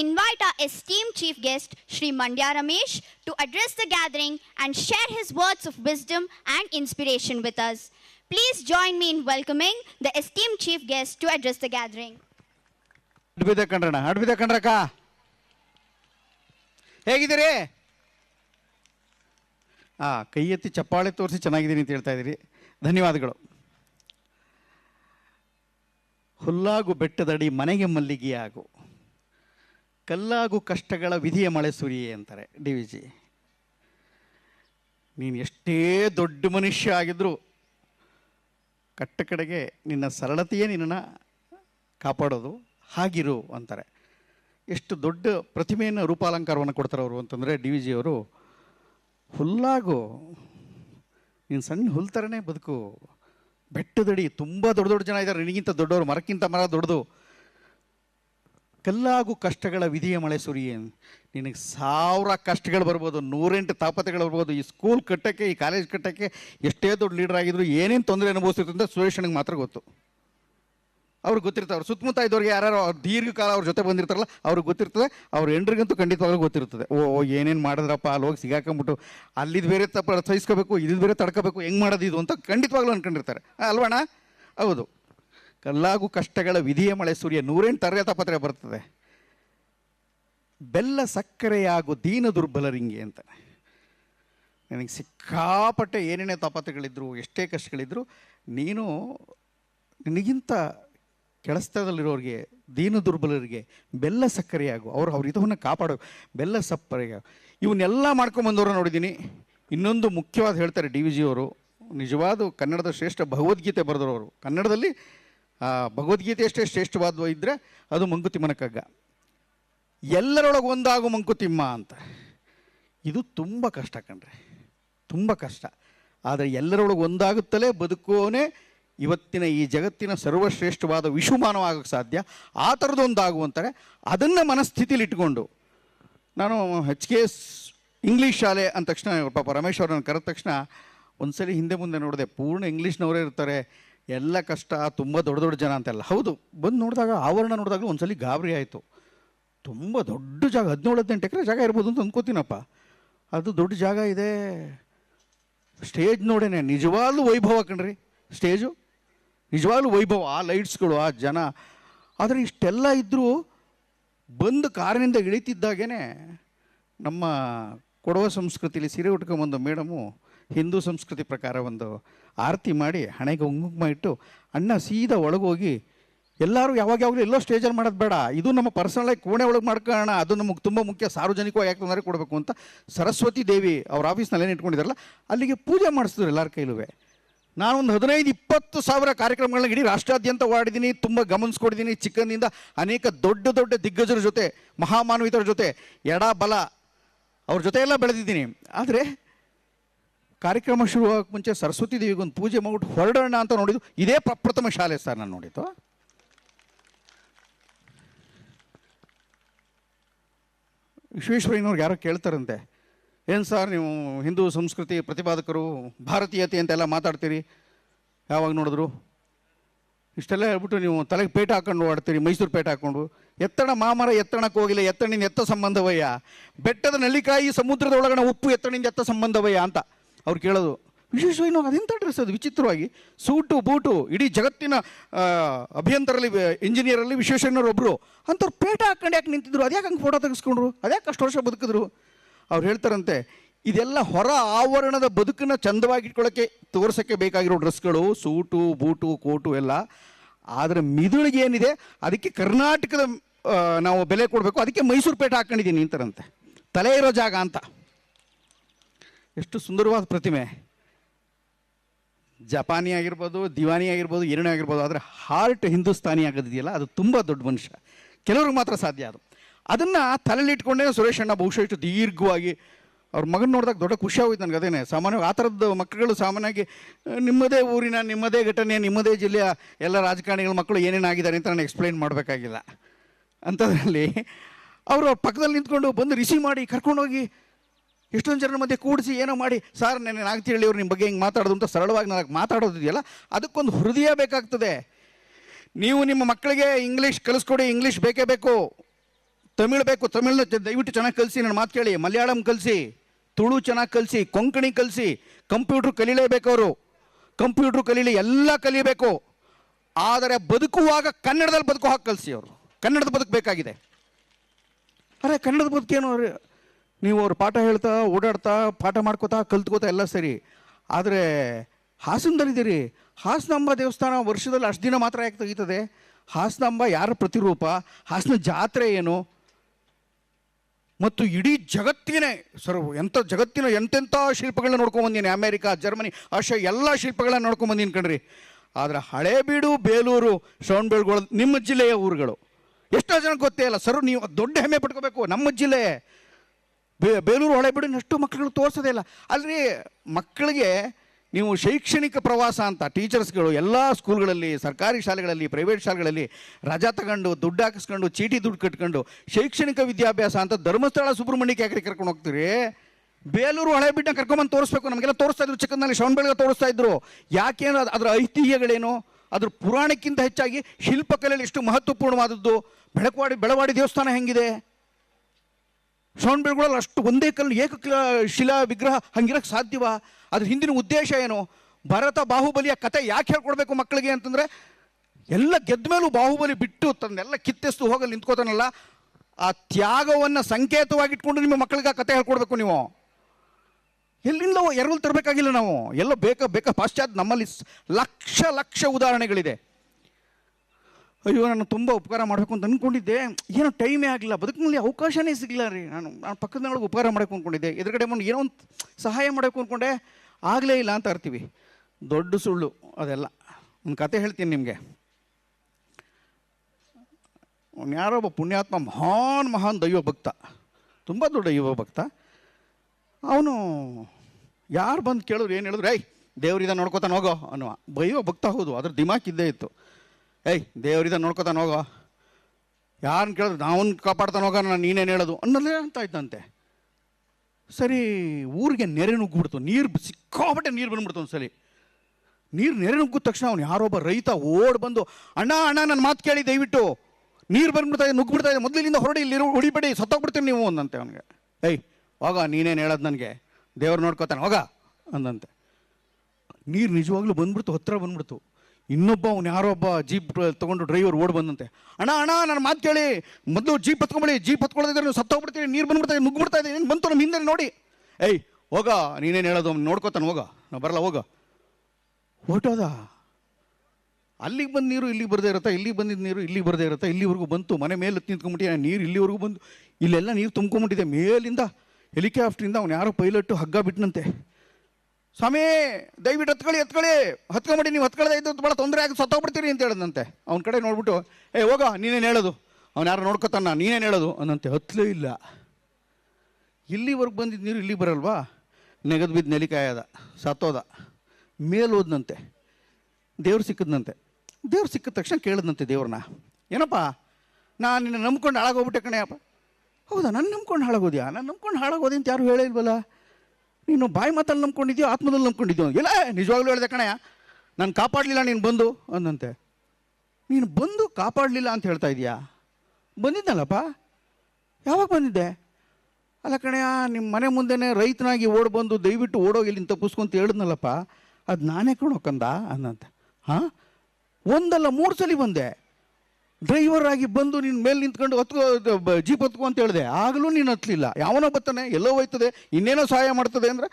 invite our esteemed chief guest, Sri Mandya Ramesh, to address the gathering and share his words of wisdom and inspiration with us. Please join me in welcoming the esteemed chief guest to address the gathering. ಅಡ್ಬಿದೆ ಕಣ್ರಣ್ಣ ಅಡ್ಬಿದೆ ಕಣ್ರಕ್ಕ ಹೇಗಿದ್ದೀರಿ ಆ ಕೈ ಎತ್ತಿ ಚಪ್ಪಾಳೆ ತೋರಿಸಿ ಚೆನ್ನಾಗಿದ್ದೀನಿ ಅಂತ ಹೇಳ್ತಾ ಇದ್ದೀರಿ ಧನ್ಯವಾದಗಳು ಹುಲ್ಲಾಗು ಬೆಟ್ಟದಡಿ ಮನೆಗೆ ಮಲ್ಲಿಗೆಯಾಗು ಕಲ್ಲಾಗು ಕಷ್ಟಗಳ ವಿಧಿಯ ಮಳೆ ಸುರಿಯೇ ಅಂತಾರೆ ಡಿ ವಿ ಜಿ. ನೀನು ಎಷ್ಟೇ ದೊಡ್ಡ ಮನುಷ್ಯ ಆಗಿದ್ದರೂ ಕಟ್ಟ ಕಡೆಗೆ ನಿನ್ನ ಸರಳತೆಯೇ ನಿನ್ನನ್ನು ಕಾಪಾಡೋದು ಹಾಗಿರು ಅಂತಾರೆ. ಎಷ್ಟು ದೊಡ್ಡ ಪ್ರತಿಮೆಯನ್ನು ರೂಪಾಲಂಕಾರವನ್ನು ಕೊಡ್ತಾರೆ ಅವರು ಅಂತಂದರೆ ಡಿ ವಿ ಜಿಯವರು ಹುಲ್ಲಾಗು, ನೀನು ಸಣ್ಣ ಹುಲ್ ಥರನೇ ಬದುಕು, ಬೆಟ್ಟದಡಿ ತುಂಬ ದೊಡ್ಡ ದೊಡ್ಡ ಜನ ಇದ್ದಾರೆ ನಿನಗಿಂತ ದೊಡ್ಡವರು, ಮರಕ್ಕಿಂತ ಮರ ದೊಡ್ಡದು ಕಲ್ಲಾಗು ಕಷ್ಟಗಳ ವಿಧಿಯ ಮಳೆ ಸುರಿಯೇ. ನಿನಗೆ ಸಾವಿರ ಕಷ್ಟಗಳು ಬರ್ಬೋದು ನೂರೆಂಟು ತಾಪತೆಗಳು ಬರ್ಬೋದು. ಈ ಸ್ಕೂಲ್ ಕಟ್ಟಕ್ಕೆ ಈ ಕಾಲೇಜ್ ಕಟ್ಟಕ್ಕೆ ಎಷ್ಟೇ ದೊಡ್ಡ ಲೀಡರ್ ಆಗಿದ್ರು ಏನೇನು ತೊಂದರೆ ಅನುಭವಿಸ್ತಿರ್ತಂತ ಸುರೇಶನಿಗೆ ಮಾತ್ರ ಗೊತ್ತು. ಅವ್ರಿಗೆ ಗೊತ್ತಿರ್ತದೆ ಅವ್ರು ಸುತ್ತಮುತ್ತ ಇದ್ದವ್ರಿಗೆ ಯಾರು ದೀರ್ಘಕಾಲ ಅವ್ರ ಜೊತೆ ಬಂದಿರ್ತಾರಲ್ಲ ಅವ್ರಿಗೆ ಗೊತ್ತಿರ್ತದೆ. ಅವ್ರ ಎಂಡ್ರಿಗಂತೂ ಖಂಡಿತವಾಗ್ಲೂ ಗೊತ್ತಿರ್ತದೆ. ಓ ಏನೇನು ಮಾಡಿದ್ರಪ್ಪ ಅಲ್ಲಿ ಹೋಗಿ ಸಿಗಾಕೊಂಬಿಟ್ಟು ಅಲ್ಲಿದ್ದು ಬೇರೆ ತಪ್ಪ ಸಹಿಸ್ಕೋಬೇಕು ಇದ್ದು ಬೇರೆ ತಡ್ಕೋಬೇಕು ಹೆಂಗೆ ಮಾಡೋದು ಇದು ಅಂತ ಖಂಡಿತವಾಗ್ಲೂ ಅನ್ಕೊಂಡಿರ್ತಾರೆ. ಆ, ಅಲ್ವಣ್ಣ? ಹೌದು. ಕಲ್ಲಾಗು ಕಷ್ಟಗಳ ವಿಧಿಯ ಮಳೆ ಸೂರ್ಯ ನೂರೆಂಟು ತರಗತ ತಪತ್ರೆ ಬರ್ತದೆ. ಬೆಲ್ಲ ಸಕ್ಕರೆಯಾಗು ದೀನ ದುರ್ಬಲರಿಂಗೆ ಅಂತ ನನಗೆ ಸಿಕ್ಕಾಪಟ್ಟೆ ಏನೇನೇ ತಾಪತ್ರೆಗಳಿದ್ರು, ಎಷ್ಟೇ ಕಷ್ಟಗಳಿದ್ರು, ನೀನು ನಿನಗಿಂತ ಕೆಳಸ್ತದಲ್ಲಿರೋರಿಗೆ ದೀನ ದುರ್ಬಲರಿಗೆ ಬೆಲ್ಲ ಸಕ್ಕರೆಯಾಗು, ಅವ್ರು ಅವ್ರ ಹಿತವನ್ನು ಕಾಪಾಡೋ, ಬೆಲ್ಲ ಸಕ್ಕರೆಯಾಗು. ಇವನ್ನೆಲ್ಲ ಮಾಡ್ಕೊಂಬಂದವರು ನೋಡಿದ್ದೀನಿ. ಇನ್ನೊಂದು ಮುಖ್ಯವಾದ ಹೇಳ್ತಾರೆ ಡಿ ವಿ ಜಿಯವರು ನಿಜವಾದ ಕನ್ನಡದ ಶ್ರೇಷ್ಠ ಭಗವದ್ಗೀತೆ ಬರೆದವರು ಕನ್ನಡದಲ್ಲಿ ಆ, ಭಗವದ್ಗೀತೆ ಅಷ್ಟೇ ಶ್ರೇಷ್ಠವಾದ ಇದ್ದರೆ ಅದು ಮಂಕುತಿಮ್ಮನ ಕಗ್ಗ. ಎಲ್ಲರೊಳಗೆ ಒಂದಾಗು ಮಂಕುತಿಮ್ಮ ಅಂತ. ಇದು ತುಂಬ ಕಷ್ಟ ಕಣ್ರಿ. ತುಂಬ ಕಷ್ಟ. ಆದರೆ ಎಲ್ಲರೊಳಗೆ ಒಂದಾಗುತ್ತಲೇ ಬದುಕೋನೇ ಇವತ್ತಿನ ಈ ಜಗತ್ತಿನ ಸರ್ವಶ್ರೇಷ್ಠವಾದ ವಿಶ್ವಮಾನವ ಆಗೋಕ್ಕೆ ಸಾಧ್ಯ. ಆ ಥರದೊಂದಾಗು ಅಂತಾರೆ. ಅದನ್ನು ಮನಸ್ಥಿತಿಲಿ ಇಟ್ಕೊಂಡು ನಾನು ಹೆಚ್ ಕೆ ಎಸ್ ಇಂಗ್ಲೀಷ್ ಶಾಲೆ ಅಂದ ತಕ್ಷಣ ಪಾಪ ರಮೇಶ್ ಕರೆದ ತಕ್ಷಣ ಒಂದ್ಸಲಿ ಹಿಂದೆ ಮುಂದೆ ನೋಡಿದೆ ಪೂರ್ಣ ಇಂಗ್ಲೀಷ್ನವರೇ ಇರ್ತಾರೆ. ಎಲ್ಲ ಕಷ್ಟ, ತುಂಬ ದೊಡ್ಡ ದೊಡ್ಡ ಜನ ಅಂತೆಲ್ಲ. ಹೌದು, ಬಂದು ನೋಡಿದಾಗ, ಆವರಣ ನೋಡಿದಾಗ ಒಂದ್ಸಲಿ ಗಾಬರಿ ಆಯಿತು. ತುಂಬ ದೊಡ್ಡ ಜಾಗ ಹದಿನೇಳು ಹದಿನೆಂಟು ಎಕರೆ ಜಾಗ ಇರ್ಬೋದು ಅಂತ ಅಂದ್ಕೋತೀನಪ್ಪ ಅದು ದೊಡ್ಡ ಜಾಗ ಇದೆ. ಸ್ಟೇಜ್ ನೋಡೇನೆ, ನಿಜವಾಗ್ಲೂ ವೈಭವ ಕಣ್ರಿ. ಸ್ಟೇಜು? ನಿಜವಾಗ್ಲೂ ವೈಭವ, ಆ ಲೈಟ್ಸ್ಗಳು, ಆ ಜನ. ಆದರೆ ಇಷ್ಟೆಲ್ಲ ಇದ್ದರೂ ಬಂದು ಕಾರಿನಿಂದ ಇಳಿತಿದ್ದಾಗೇ ನಮ್ಮ ಕೊಡವ ಸಂಸ್ಕೃತಿಯಲ್ಲಿ ಸೀರೆ ಉಟ್ಕೊಂಬಂದು ಮೇಡಮು ಹಿಂದೂ ಸಂಸ್ಕೃತಿ ಪ್ರಕಾರ ಒಂದು ಆರತಿ ಮಾಡಿ ಹಣೆಗೆ ಉಂಗುಮ ಇಟ್ಟು ಅಣ್ಣ ಸೀದಾ ಒಳಗೋಗಿ, ಎಲ್ಲರೂ ಯಾವಾಗ ಯಾವಾಗಲೂ ಎಲ್ಲೋ ಸ್ಟೇಜಲ್ಲಿ ಮಾಡೋದು ಬೇಡ, ಇದು ನಮ್ಮ ಪರ್ಸನಲಾಗಿ ಕೋಣೆ ಒಳಗೆ ಮಾಡ್ಕೋಣ ಅದು ನಮಗೆ ತುಂಬ ಮುಖ್ಯ, ಸಾರ್ವಜನಿಕವಾಗಿ ಯಾಕೆ ತೊಂದರೆ ಕೊಡಬೇಕು ಅಂತ ಸರಸ್ವತಿ ದೇವಿ ಅವ್ರ ಆಫೀಸ್ನಲ್ಲಿ ಏನು ಇಟ್ಕೊಂಡಿದ್ದಾರಲ್ಲ, ಅಲ್ಲಿಗೆ ಪೂಜೆ ಮಾಡಿಸಿದ್ರು ಎಲ್ಲರ ಕೈಲುವೆ. ನಾನೊಂದು ಹದಿನೈದು ಇಪ್ಪತ್ತು ಸಾವಿರ ಕಾರ್ಯಕ್ರಮಗಳನ್ನ ಇಡೀ ರಾಷ್ಟ್ರಾದ್ಯಂತ ಓಡಿದ್ದೀನಿ ತುಂಬ ಗಮನಿಸ್ಕೊಡಿದ್ದೀನಿ ಚಿಕ್ಕಂದಿಂದ ಅನೇಕ ದೊಡ್ಡ ದೊಡ್ಡ ದಿಗ್ಗಜರ ಜೊತೆ ಮಹಾಮಾನವಿತರ ಜೊತೆ ಎಡ ಬಲ ಅವ್ರ ಜೊತೆ ಎಲ್ಲ ಬೆಳೆದಿದ್ದೀನಿ. ಆದರೆ ಕಾರ್ಯಕ್ರಮ ಶುರುವಾಗಕ್ಕೆ ಮುಂಚೆ ಸರಸ್ವತಿ ದೇವಿಗೊಂದು ಪೂಜೆ ಮಾಡ್ಬಿಟ್ಟು ಹೊರಡೋಣ ಅಂತ ನೋಡಿದ್ದು ಇದೇ ಪ್ರಪ್ರಥಮ ಶಾಲೆ ಸರ್ ನಾನು ನೋಡಿದ್ದು. ವಿಶ್ವೇಶ್ವರಯ್ಯನವ್ರಿಗೆ ಯಾರೋ ಕೇಳ್ತಾರಂತೆ, ಏನು ಸರ್ ನೀವು ಹಿಂದೂ ಸಂಸ್ಕೃತಿ ಪ್ರತಿಪಾದಕರು, ಭಾರತೀಯತೆ ಅಂತೆಲ್ಲ ಮಾತಾಡ್ತೀರಿ? ಯಾವಾಗ ನೋಡಿದ್ರು? ಇಷ್ಟೆಲ್ಲ ಹೇಳ್ಬಿಟ್ಟು ನೀವು ತಲೆಗೆ ಪೇಟ ಹಾಕೊಂಡು ಓಡ್ತೀರಿ ಮೈಸೂರು ಪೇಟ ಹಾಕೊಂಡು. ಎತ್ತಣ ಮಾಮರ ಎತ್ತಣಕ್ಕೆ ಹೋಗಿಲ್ಲ ಎತ್ತಣ್ಣಿಂದ ಎತ್ತ ಸಂಬಂಧವಯ್ಯ. ಬೆಟ್ಟದ ನಲ್ಲಿಕಾಯಿ ಸಮುದ್ರದ ಒಳಗಣ ಉಪ್ಪು ಎತ್ತಣಿಂದ ಎತ್ತ ಸಂಬಂಧವಯ್ಯ ಅಂತ. ಅವ್ರು ಕೇಳೋದು, ವಿಶೇಷವಾಗಿ ಅದೆಂಥ ಡ್ರೆಸ್ ಅದು ವಿಚಿತ್ರವಾಗಿ. ಸೂಟು, ಬೂಟು, ಇಡೀ ಜಗತ್ತಿನ ಅಭಿಯಂತರಲ್ಲಿ ಇಂಜಿನಿಯರಲ್ಲಿ ವಿಶ್ವೇಶ್ವರಯ್ಯನವ್ರು ಒಬ್ಬರು ಅಂಥವ್ರು ಪೇಟ ಹಾಕೊಂಡು ಯಾಕೆ ನಿಂತಿದ್ರು? ಅದ್ಯಾಕೆ ಹಂಗೆ ಫೋಟೋ ತೆಗೆಸ್ಕೊಂಡ್ರು? ಅದ್ಯಾಕೆ ಅಷ್ಟು ವರ್ಷ ಬದುಕಿದ್ರು? ಅವ್ರು ಹೇಳ್ತಾರಂತೆ, ಇದೆಲ್ಲ ಹೊರ ಆವರಣದ ಬದುಕನ್ನು ಚಂದವಾಗಿ ತೋರಿಸೋಕ್ಕೆ ತೋರ್ಸೋಕ್ಕೆ ಬೇಕಾಗಿರೋ ಡ್ರೆಸ್ಗಳು ಸೂಟು, ಬೂಟು, ಕೋಟು ಎಲ್ಲ. ಆದರೆ ಮಿದುಳಿಗೆ ಏನಿದೆ? ಅದಕ್ಕೆ ಕರ್ನಾಟಕದ ನಾವು ಬೆಲೆ ಕೊಡಬೇಕು. ಅದಕ್ಕೆ ಮೈಸೂರು ಪೇಟ ಹಾಕೊಂಡಿದ್ದೀನಿ ಅಂತಾರಂತೆ. ತಲೆ ಇರೋ ಜಾಗ ಅಂತ. ಎಷ್ಟು ಸುಂದರವಾದ ಪ್ರತಿಮೆ. ಜಪಾನಿ ಆಗಿರ್ಬೋದು, ದಿವಾನಿ ಆಗಿರ್ಬೋದು ಏನೇ ಆಗಿರ್ಬೋದು, ಆದರೆ ಹಾರ್ಟ್ ಹಿಂದೂಸ್ತಾನಿ ಆಗೋದಿದೆಯಲ್ಲ, ಅದು ತುಂಬ ದೊಡ್ಡ ಮನುಷ್ಯ. ಕೆಲವ್ರಿಗೆ ಮಾತ್ರ ಸಾಧ್ಯ ಅದು. ಅದನ್ನು ತಲೆಯಲ್ಲಿ ಇಟ್ಕೊಂಡೇ ಸುರೇಶ್ ಅಣ್ಣ ಬಹುಶಃ ಇಷ್ಟು ದೀರ್ಘವಾಗಿ ಅವ್ರ ಮಗನ ನೋಡಿದಾಗ ದೊಡ್ಡ ಖುಷಿ ಆಗೋಯ್ತು ನನಗೆ, ಅದೇನೆ. ಸಾಮಾನ್ಯವಾಗಿ ಆ ಥರದ್ದು ಮಕ್ಕಳು ಸಾಮಾನ್ಯವಾಗಿ ನಿಮ್ಮದೇ ಊರಿನ, ನಿಮ್ಮದೇ ಘಟನೆ, ನಿಮ್ಮದೇ ಜಿಲ್ಲೆಯ ಎಲ್ಲ ರಾಜಕಾರಣಿಗಳ ಮಕ್ಕಳು ಏನೇನಾಗಿದ್ದಾರೆ ಅಂತ ನಾನು ಎಕ್ಸ್ಪ್ಲೈನ್ ಮಾಡಬೇಕಾಗಿಲ್ಲ. ಅಂಥದ್ರಲ್ಲಿ ಅವ್ರ ಪಕ್ಕದಲ್ಲಿ ನಿಂತ್ಕೊಂಡು ಬಂದು ರಿಸೀವ್ ಮಾಡಿ ಕರ್ಕೊಂಡೋಗಿ ಎಷ್ಟೊಂದು ಜನರ ಮಧ್ಯೆ ಕೂಡಿಸಿ ಏನೋ ಮಾಡಿ, ಸರ್ ನೆನೆ ನಾಗ್ತಿಹಳ್ಳಿ ಅವರು ನಿಮ್ಮ ಬಗ್ಗೆ ಹಿಂಗೆ ಮಾತಾಡೋದು ಅಂತ ಸರಳವಾಗಿ ನನಗೆ ಮಾತಾಡೋದಿದೆಯಲ್ಲ, ಅದಕ್ಕೊಂದು ಹೃದಯ ಬೇಕಾಗ್ತದೆ. ನೀವು ನಿಮ್ಮ ಮಕ್ಕಳಿಗೆ ಇಂಗ್ಲೀಷ್ ಕಲಿಸ್ಕೊಡಿ, ಇಂಗ್ಲೀಷ್ ಬೇಕೇ ಬೇಕು. ತಮಿಳು ಬೇಕು, ತಮಿಳ್ನ ದಯವಿಟ್ಟು ಚೆನ್ನಾಗಿ ಕಲಿಸಿ ನನ್ನ ಮಾತು ಕೇಳಿ, ಮಲಯಾಳಂ ಕಲಿಸಿ, ತುಳು ಚೆನ್ನಾಗಿ ಕಲಿಸಿ, ಕೊಂಕಣಿ ಕಲಿಸಿ, ಕಂಪ್ಯೂಟ್ರ್ ಕಲೀಲೇಬೇಕು ಅವರು. ಕಂಪ್ಯೂಟ್ರ್ ಕಲೀಲಿ ಎಲ್ಲ ಕಲಿಬೇಕು. ಆದರೆ ಬದುಕುವಾಗ ಕನ್ನಡದಲ್ಲಿ ಬದುಕು ಹಾಕಿ ಕಲಿಸಿ ಅವರು. ಕನ್ನಡದ ಬದುಕಬೇಕಾಗಿದೆ ಅರೆ, ಕನ್ನಡದ ಬದುಕೇನು ಅವ್ರು? ನೀವು ಅವ್ರು ಪಾಠ ಹೇಳ್ತಾ, ಓಡಾಡ್ತಾ, ಪಾಠ ಮಾಡ್ಕೋತಾ, ಕಲ್ತ್ಕೋತಾ ಎಲ್ಲ ಸರಿ. ಆದರೆ ಹಾಸನದಲ್ಲಿದ್ದೀರಿ. ಹಾಸನಾಂಬ ದೇವಸ್ಥಾನ ವರ್ಷದಲ್ಲಿ ಅಷ್ಟು ದಿನ ಮಾತ್ರ ಯಾಕೆ ತೆಗೀತದೆ? ಹಾಸನಾಂಬ ಯಾರ ಪ್ರತಿರೂಪ? ಹಾಸನ ಜಾತ್ರೆ ಏನು? ಮತ್ತು ಇಡೀ ಜಗತ್ತಿನೇ ಸರ್ ಎಂಥ ಜಗತ್ತಿನ ಎಂತೆಂಥ ಶಿಲ್ಪಗಳನ್ನ ನೋಡ್ಕೊಂಬಂದೀನಿ ಅಮೇರಿಕಾ, ಜರ್ಮನಿ ಆಶಾ ಎಲ್ಲ ಶಿಲ್ಪಗಳನ್ನ ನೋಡ್ಕೊಂಬಂದೀನಿ ಕಣ್ರಿ. ಆದರೆ ಹಳೇಬೀಡು, ಬೇಲೂರು, ಶ್ರವಣಬೆಳಗೊಳ, ನಿಮ್ಮ ಜಿಲ್ಲೆಯ ಊರುಗಳು. ಎಷ್ಟೋ ಜನಕ್ಕೆ ಗೊತ್ತೇ ಇಲ್ಲ. ಸರ್, ನೀವು ದೊಡ್ಡ ಹೆಮ್ಮೆ ಪಡ್ಕೋಬೇಕು ನಮ್ಮ ಜಿಲ್ಲೆ ಬೇ ಬೇಲೂರು ಹಳೇಬೀಡು ಅಷ್ಟು ಮಕ್ಕಳು ತೋರಿಸೋದೇ ಇಲ್ಲ. ಅಲ್ಲಿ ಮಕ್ಕಳಿಗೆ ನೀವು ಶೈಕ್ಷಣಿಕ ಪ್ರವಾಸ ಅಂತ ಟೀಚರ್ಸ್ಗಳು ಎಲ್ಲ ಸ್ಕೂಲ್ಗಳಲ್ಲಿ, ಸರ್ಕಾರಿ ಶಾಲೆಗಳಲ್ಲಿ, ಪ್ರೈವೇಟ್ ಶಾಲೆಗಳಲ್ಲಿ ರಜಾ ತಗೊಂಡು, ದುಡ್ಡು ಹಾಕಿಸ್ಕೊಂಡು, ಚೀಟಿ ದುಡ್ಡು ಕಟ್ಕೊಂಡು, ಶೈಕ್ಷಣಿಕ ವಿದ್ಯಾಭ್ಯಾಸ ಅಂತ ಧರ್ಮಸ್ಥಳ ಸುಬ್ರಹ್ಮಣ್ಯಕ್ಕೆ ಯಾಕೆ ಕರ್ಕೊಂಡು ಹೋಗ್ತೀರಿ? ಬೇಲೂರು ಹಳೇಬೀಡನ್ನ ಕರ್ಕೊಂಬಂದು ತೋರಿಸ್ಬೇಕು, ನಮಗೆಲ್ಲ ತೋರಿಸ್ತಾ ಇದ್ರು ಚಿಕ್ಕಂದಲ್ಲಿ ಬೆಳಗ್ಗೆ ತೋರಿಸ್ತಾ ಇದ್ರು. ಯಾಕೇನು ಅದು, ಅದರ ಐತಿಹ್ಯಗಳೇನು? ಅದ್ರ ಪುರಾಣಕ್ಕಿಂತ ಹೆಚ್ಚಾಗಿ ಶಿಲ್ಪಕಲೆಯಲ್ಲಿ ಎಷ್ಟು ಮಹತ್ವಪೂರ್ಣವಾದದ್ದು, ಬೆಳಕವಾಡಿ, ಬೆಳವಾಡಿ ದೇವಸ್ಥಾನ ಹೆಂಗಿದೆ? ಶ್ರವಣಬೆಳಗೊಳಲ್ಲಿ ಅಷ್ಟು ಒಂದೇ ಕಲ್ಲು ಏಕ ಶಿಲಾ ವಿಗ್ರಹ ಹಂಗಿರಕ್ಕೆ ಸಾಧ್ಯವ? ಅದ್ರ ಹಿಂದಿನ ಉದ್ದೇಶ ಏನು? ಭರತ ಬಾಹುಬಲಿಯ ಕತೆ ಯಾಕೆ ಹೇಳ್ಕೊಡ್ಬೇಕು ಮಕ್ಕಳಿಗೆ ಅಂತಂದ್ರೆ, ಎಲ್ಲ ಗೆದ್ದ ಮೇಲೂ ಬಾಹುಬಲಿ ಬಿಟ್ಟು ತನ್ನೆಲ್ಲ ಕಿತ್ತೆಸ್ತು ಹೋಗಲ್ಲಿ ನಿಂತ್ಕೋತಾನಲ್ಲ, ಆ ತ್ಯಾಗವನ್ನು ಸಂಕೇತವಾಗಿಟ್ಕೊಂಡು ನಿಮ್ಮ ಮಕ್ಕಳಿಗೆ ಆ ಕತೆ ಹೇಳ್ಕೊಡ್ಬೇಕು ನೀವು. ಎಲ್ಲಿಂದ ಎರವಲು ತರಬೇಕಾಗಿಲ್ಲ ನಾವು. ಎಲ್ಲ ಬೇಕಾ ಬೇಕಾ ಪಾಶ್ಚಾತ್ಯ ನಮ್ಮಲ್ಲಿ ಲಕ್ಷ ಲಕ್ಷ ಉದಾಹರಣೆಗಳಿದೆ. ಅಯ್ಯೋ, ನಾನು ತುಂಬ ಉಪಕಾರ ಮಾಡಬೇಕು ಅಂತ ಅಂದ್ಕೊಂಡಿದ್ದೆ ಏನೋ ಟೈಮೇ ಆಗಲಿಲ್ಲ. ಬದುಕಿನಲ್ಲಿ ಅವಕಾಶನೇ ಸಿಗಲಿಲ್ಲ ರೀ. ನಾನು ನಾನು ಪಕ್ಕದೊಳಗೆ ಉಪಕಾರ ಮಾಡಬೇಕು ಅಂದ್ಕೊಂಡಿದ್ದೆ ಎದುರುಗಡೆ ಬಂದು ಏನೋ ಒಂದು ಸಹಾಯ ಮಾಡಬೇಕು ಅಂದ್ಕೊಂಡೆ ಆಗಲೇ ಇಲ್ಲ ಅಂತ ಅರ್ತೀವಿ. ದೊಡ್ಡ ಸುಳ್ಳು ಅದೆಲ್ಲ. ಒಂದು ಕತೆ ಹೇಳ್ತೀನಿ ನಿಮಗೆ. ಯಾರೋ ಒಬ್ಬ ಪುಣ್ಯಾತ್ಮ, ಮಹಾನ್ ಮಹಾನ್ ದೈವ ಭಕ್ತ. ತುಂಬ ದೊಡ್ಡ ದೈವ ಭಕ್ತ. ಅವನು ಯಾರು ಬಂದು ಕೇಳಿದ್ರು ಏನು ಹೇಳಿದ್ರು, ಏಯ್, ದೇವ್ರಿದ ನೋಡ್ಕೊತಾನೆ ಹೋಗೋ ಅನ್ನುವ. ದೈವ ಭಕ್ತ ಹೌದು. ಅದ್ರ ದಿಮಾಕಿದ್ದೇ ಇತ್ತು. ಏಯ್, ದೇವ್ರಿದ ನೋಡ್ಕೊತಾನೆ ಹೋಗೋ. ಯಾರನ್ನ ಕೇಳಿದ್ರು ನಾವನ್ನ ಕಾಪಾಡ್ತಾನೆ ಹೋಗ ನಾನು ನೀನೇನು ಹೇಳೋದು? ಅನ್ನೋದೇ ಅಂತ ಆಯ್ತಂತೆ. ಸರಿ, ಊರಿಗೆ ನೆರೆ ನುಗ್ಗಿಬಿಡ್ತು. ನೀರು ಸಿಕ್ಕಾಪಟ್ಟೆ ನೀರು ಬಂದ್ಬಿಡ್ತು ಒಂದ್ಸಲಿ. ನೀರು ನೆರೆ ನುಗ್ಗಿದ ತಕ್ಷಣ ಅವನು ಯಾರೊಬ್ಬ ರೈತ ಓಡ್ ಬಂದು, ಅಣ್ಣ ಅಣ್ಣ ನನ್ನ ಮಾತು ಕೇಳಿ ದಯವಿಟ್ಟು. ನೀರು ಬಂದ್ಬಿಡ್ತಾ ಇದೆ, ನುಗ್ಗಿಬಿಡ್ತಾ ಇದೆ. ಮೊದಲಿನಿಂದ ಹೊರಡಿ, ಇಲ್ಲಿ ಹೊಡಿಬೇಡಿ, ಸತ್ತೋಗ್ಬಿಡ್ತೀನಿ ನೀವು, ಅಂದಂತೆ ಅವನಿಗೆ. ಏಯ್, ಹೋಗ, ನೀನೇನು ಹೇಳೋದು ನನಗೆ. ದೇವ್ರು ನೋಡ್ಕೋತಾನೆ, ಹೋಗ, ಅಂದಂತೆ. ನೀರು ನಿಜವಾಗ್ಲೂ ಬಂದ್ಬಿಡ್ತು ಹತ್ತಿರ ಬಂದ್ಬಿಡ್ತು. ಇನ್ನೊಬ್ಬ ಅವ್ನು ಯಾರೋ ಒಬ್ಬ ಜೀಪ್ ತೊಗೊಂಡು ಡ್ರೈವರ್ ಓಡ್ ಬಂದಂತೆ. ಅಣ್ಣ ಅಣ್ಣ ನನ್ನ ಮಾತು ಕೇಳಿ. ಮೊದಲು ಜೀಪ್ ಹತ್ಕೊಂಡ್ಬಿಡಿ ಜೀಪ್ ಹತ್ಕೊಳ್ಳೋದಿದ್ರೆ ನೀವು ಸತ್ತೋಗ್ಬಿಡ್ತೀರಿ ನೀರು ಬಂದ್ಬಿಡ್ತಾ ಇದೆ, ನುಗ್ಗಿಬಿಡ್ತಾ ಇದೆ. ಏನು ಬಂತು ನಮ್ಮ ಹಿಂದೆ ನೋಡಿ. ಏಯ್, ಹೋಗ. ನೀನೇನು ಹೇಳೋದು? ಅವ್ನು ನೋಡ್ಕೋತಾನೆ, ಹೋಗ. ನಾವು ಬರಲ್ಲ, ಹೋಗ. ಹೊರಟೋದ ಅಲ್ಲಿಗೆ ಬಂದು ನೀರು ಇಲ್ಲಿಗೆ ಬರದೇ ಇರುತ್ತಾ. ಇಲ್ಲಿಗೆ ಬಂದಿದ್ದ ನೀರು ಇಲ್ಲಿಗೆ ಬರದೇ ಇರುತ್ತಾ. ಇಲ್ಲಿವರೆಗೂ ಬಂತು. ಮನೆ ಮೇಲೆ ಹತ್ತಿ ನಿಂತ್ಕೊಂಡ್ಬಿಟ್ಟಿದೆ ನೀರು ಇಲ್ಲಿವರೆಗೂ ಬಂದು, ಇಲ್ಲೆಲ್ಲ ನೀರು ತುಂಬ್ಕೊಂಬಿಟ್ಟಿದೆ ಮೇಲಿಂದ ಹೆಲಿಕಾಪ್ಟ್ರಿಂದ ಅವ್ನು ಯಾರೋ ಪೈಲಟ್ಟು ಹಗ್ಗ ಬಿಟ್ಟನಂತೆ ಸ್ವಾಮಿ, ದಯವಿಟ್ಟು ಹತ್ಕೊಳ್ಳಿ ಹತ್ಕೊಳ್ಳಿ ಹತ್ಕೊಂಬಿಡಿ, ನೀವು ಹತ್ಕೊಳ್ಳದೆ ಇದ್ದು ಭಾಳ ತೊಂದರೆ ಆಗಿ ಸತ್ತೋಗ್ಬಿಡ್ತೀರಿ ಅಂತ ಹೇಳಿದಂತೆ ಅವ್ನ ಕಡೆ ನೋಡ್ಬಿಟ್ಟು, ಏ, ಹೋಗ, ನೀನೇನು ಹೇಳೋದು? ಅವ್ನು ಯಾರು ನೋಡ್ಕೊತಾನ, ನೀನೇನು ಹೇಳೋದು? ಅನ್ನಂತೆ. ಹತ್ತಲೇ ಇಲ್ಲ. ಇಲ್ಲಿವರೆಗೆ ಬಂದಿದ್ದು ನೀರು ಇಲ್ಲಿ ಬರಲ್ವಾ? ನೆಗದು ಬಿದ್ದು ನೆಲಿಕಾಯದ ಸತ್ತೋದ. ಮೇಲೆ ಹೋದ್ನಂತೆ. ದೇವ್ರು ಸಿಕ್ಕದ್ನಂತೆ. ದೇವ್ರು ಸಿಕ್ಕಿದ ತಕ್ಷಣ ಕೇಳಿದಂತೆ ದೇವ್ರನ್ನ. ಏನಪ್ಪ, ನಾನು ನಿನ್ನ ನಂಬ್ಕೊಂಡು ಹಾಳಾಗೋಗ್ಬಿಟ್ಟೆ ಕಣೆಯಪ್ಪ ಹೌದಾ, ನಾನು ನಂಬ್ಕೊಂಡು ಹಾಳಾಗೋದ್ಯಾ ನಾನು ನಂಬ್ಕೊಂಡು ಹಾಳಾಗೋದಿ ಅಂತ ಯಾರು ಹೇಳಿಲ್ವಲ್ಲ ನೀನು ಬಾಯಿ ಮಾತಲ್ಲಿ ನಂಬ್ಕೊಂಡಿದ್ಯೋ, ಆತ್ಮದಲ್ಲಿ ನಂಬ್ಕೊಂಡಿದ್ಯೋ? ಇಲ್ಲ, ನಿಜವಾಗ್ಲೂ ಹೇಳಿದೆ ಕಣಯ್ಯ, ನಾನು ಕಾಪಾಡಲಿಲ್ಲ, ನೀನು ಬಂದು, ಅಂದಂತೆ. ನೀನು ಬಂದು ಕಾಪಾಡಲಿಲ್ಲ ಅಂತ ಹೇಳ್ತಾ ಇದೀಯಾ? ಬಂದಿದ್ದಲ್ಲಪ್ಪ ಯಾವಾಗ ಬಂದಿದ್ದೆ? ಅಲ್ಲ ಕಣಯ್ಯ ನಿಮ್ಮ ಮನೆ ಮುಂದೆನೇ ರೈತನಾಗಿ ಓಡ್ ಬಂದು ದಯವಿಟ್ಟು ಓಡೋಗಿ ಇಲ್ಲಿ ತಪ್ಪಿಸ್ಕೊಂತ ಹೇಳಿದ್ನಲ್ಲಪ್ಪ, ಅದು ನಾನೇ ಕಣೋಕಂದ ಅನ್ನಂತೆ ಹಾಂ? ಒಂದಲ್ಲ ಮೂರು ಸಲ ಬಂದೆ. ಡ್ರೈವರ್ ಆಗಿ ಬಂದು ನಿನ್ನ ಮೇಲೆ ನಿಂತ್ಕೊಂಡು ಹತ್ಕೋ ಜೀಪ್ ಹೊತ್ಕೊ ಅಂತ ಹೇಳಿದೆ. ಆಗಲೂ ನೀನು ಹತ್ತಲಿಲ್ಲ ಯಾವನೋ ಬರ್ತಾನೆ ಎಲ್ಲೋ ಹೋಯ್ತದೆ, ಇನ್ನೇನೋ ಸಹಾಯ ಮಾಡ್ತದೆ ಅಂದರೆ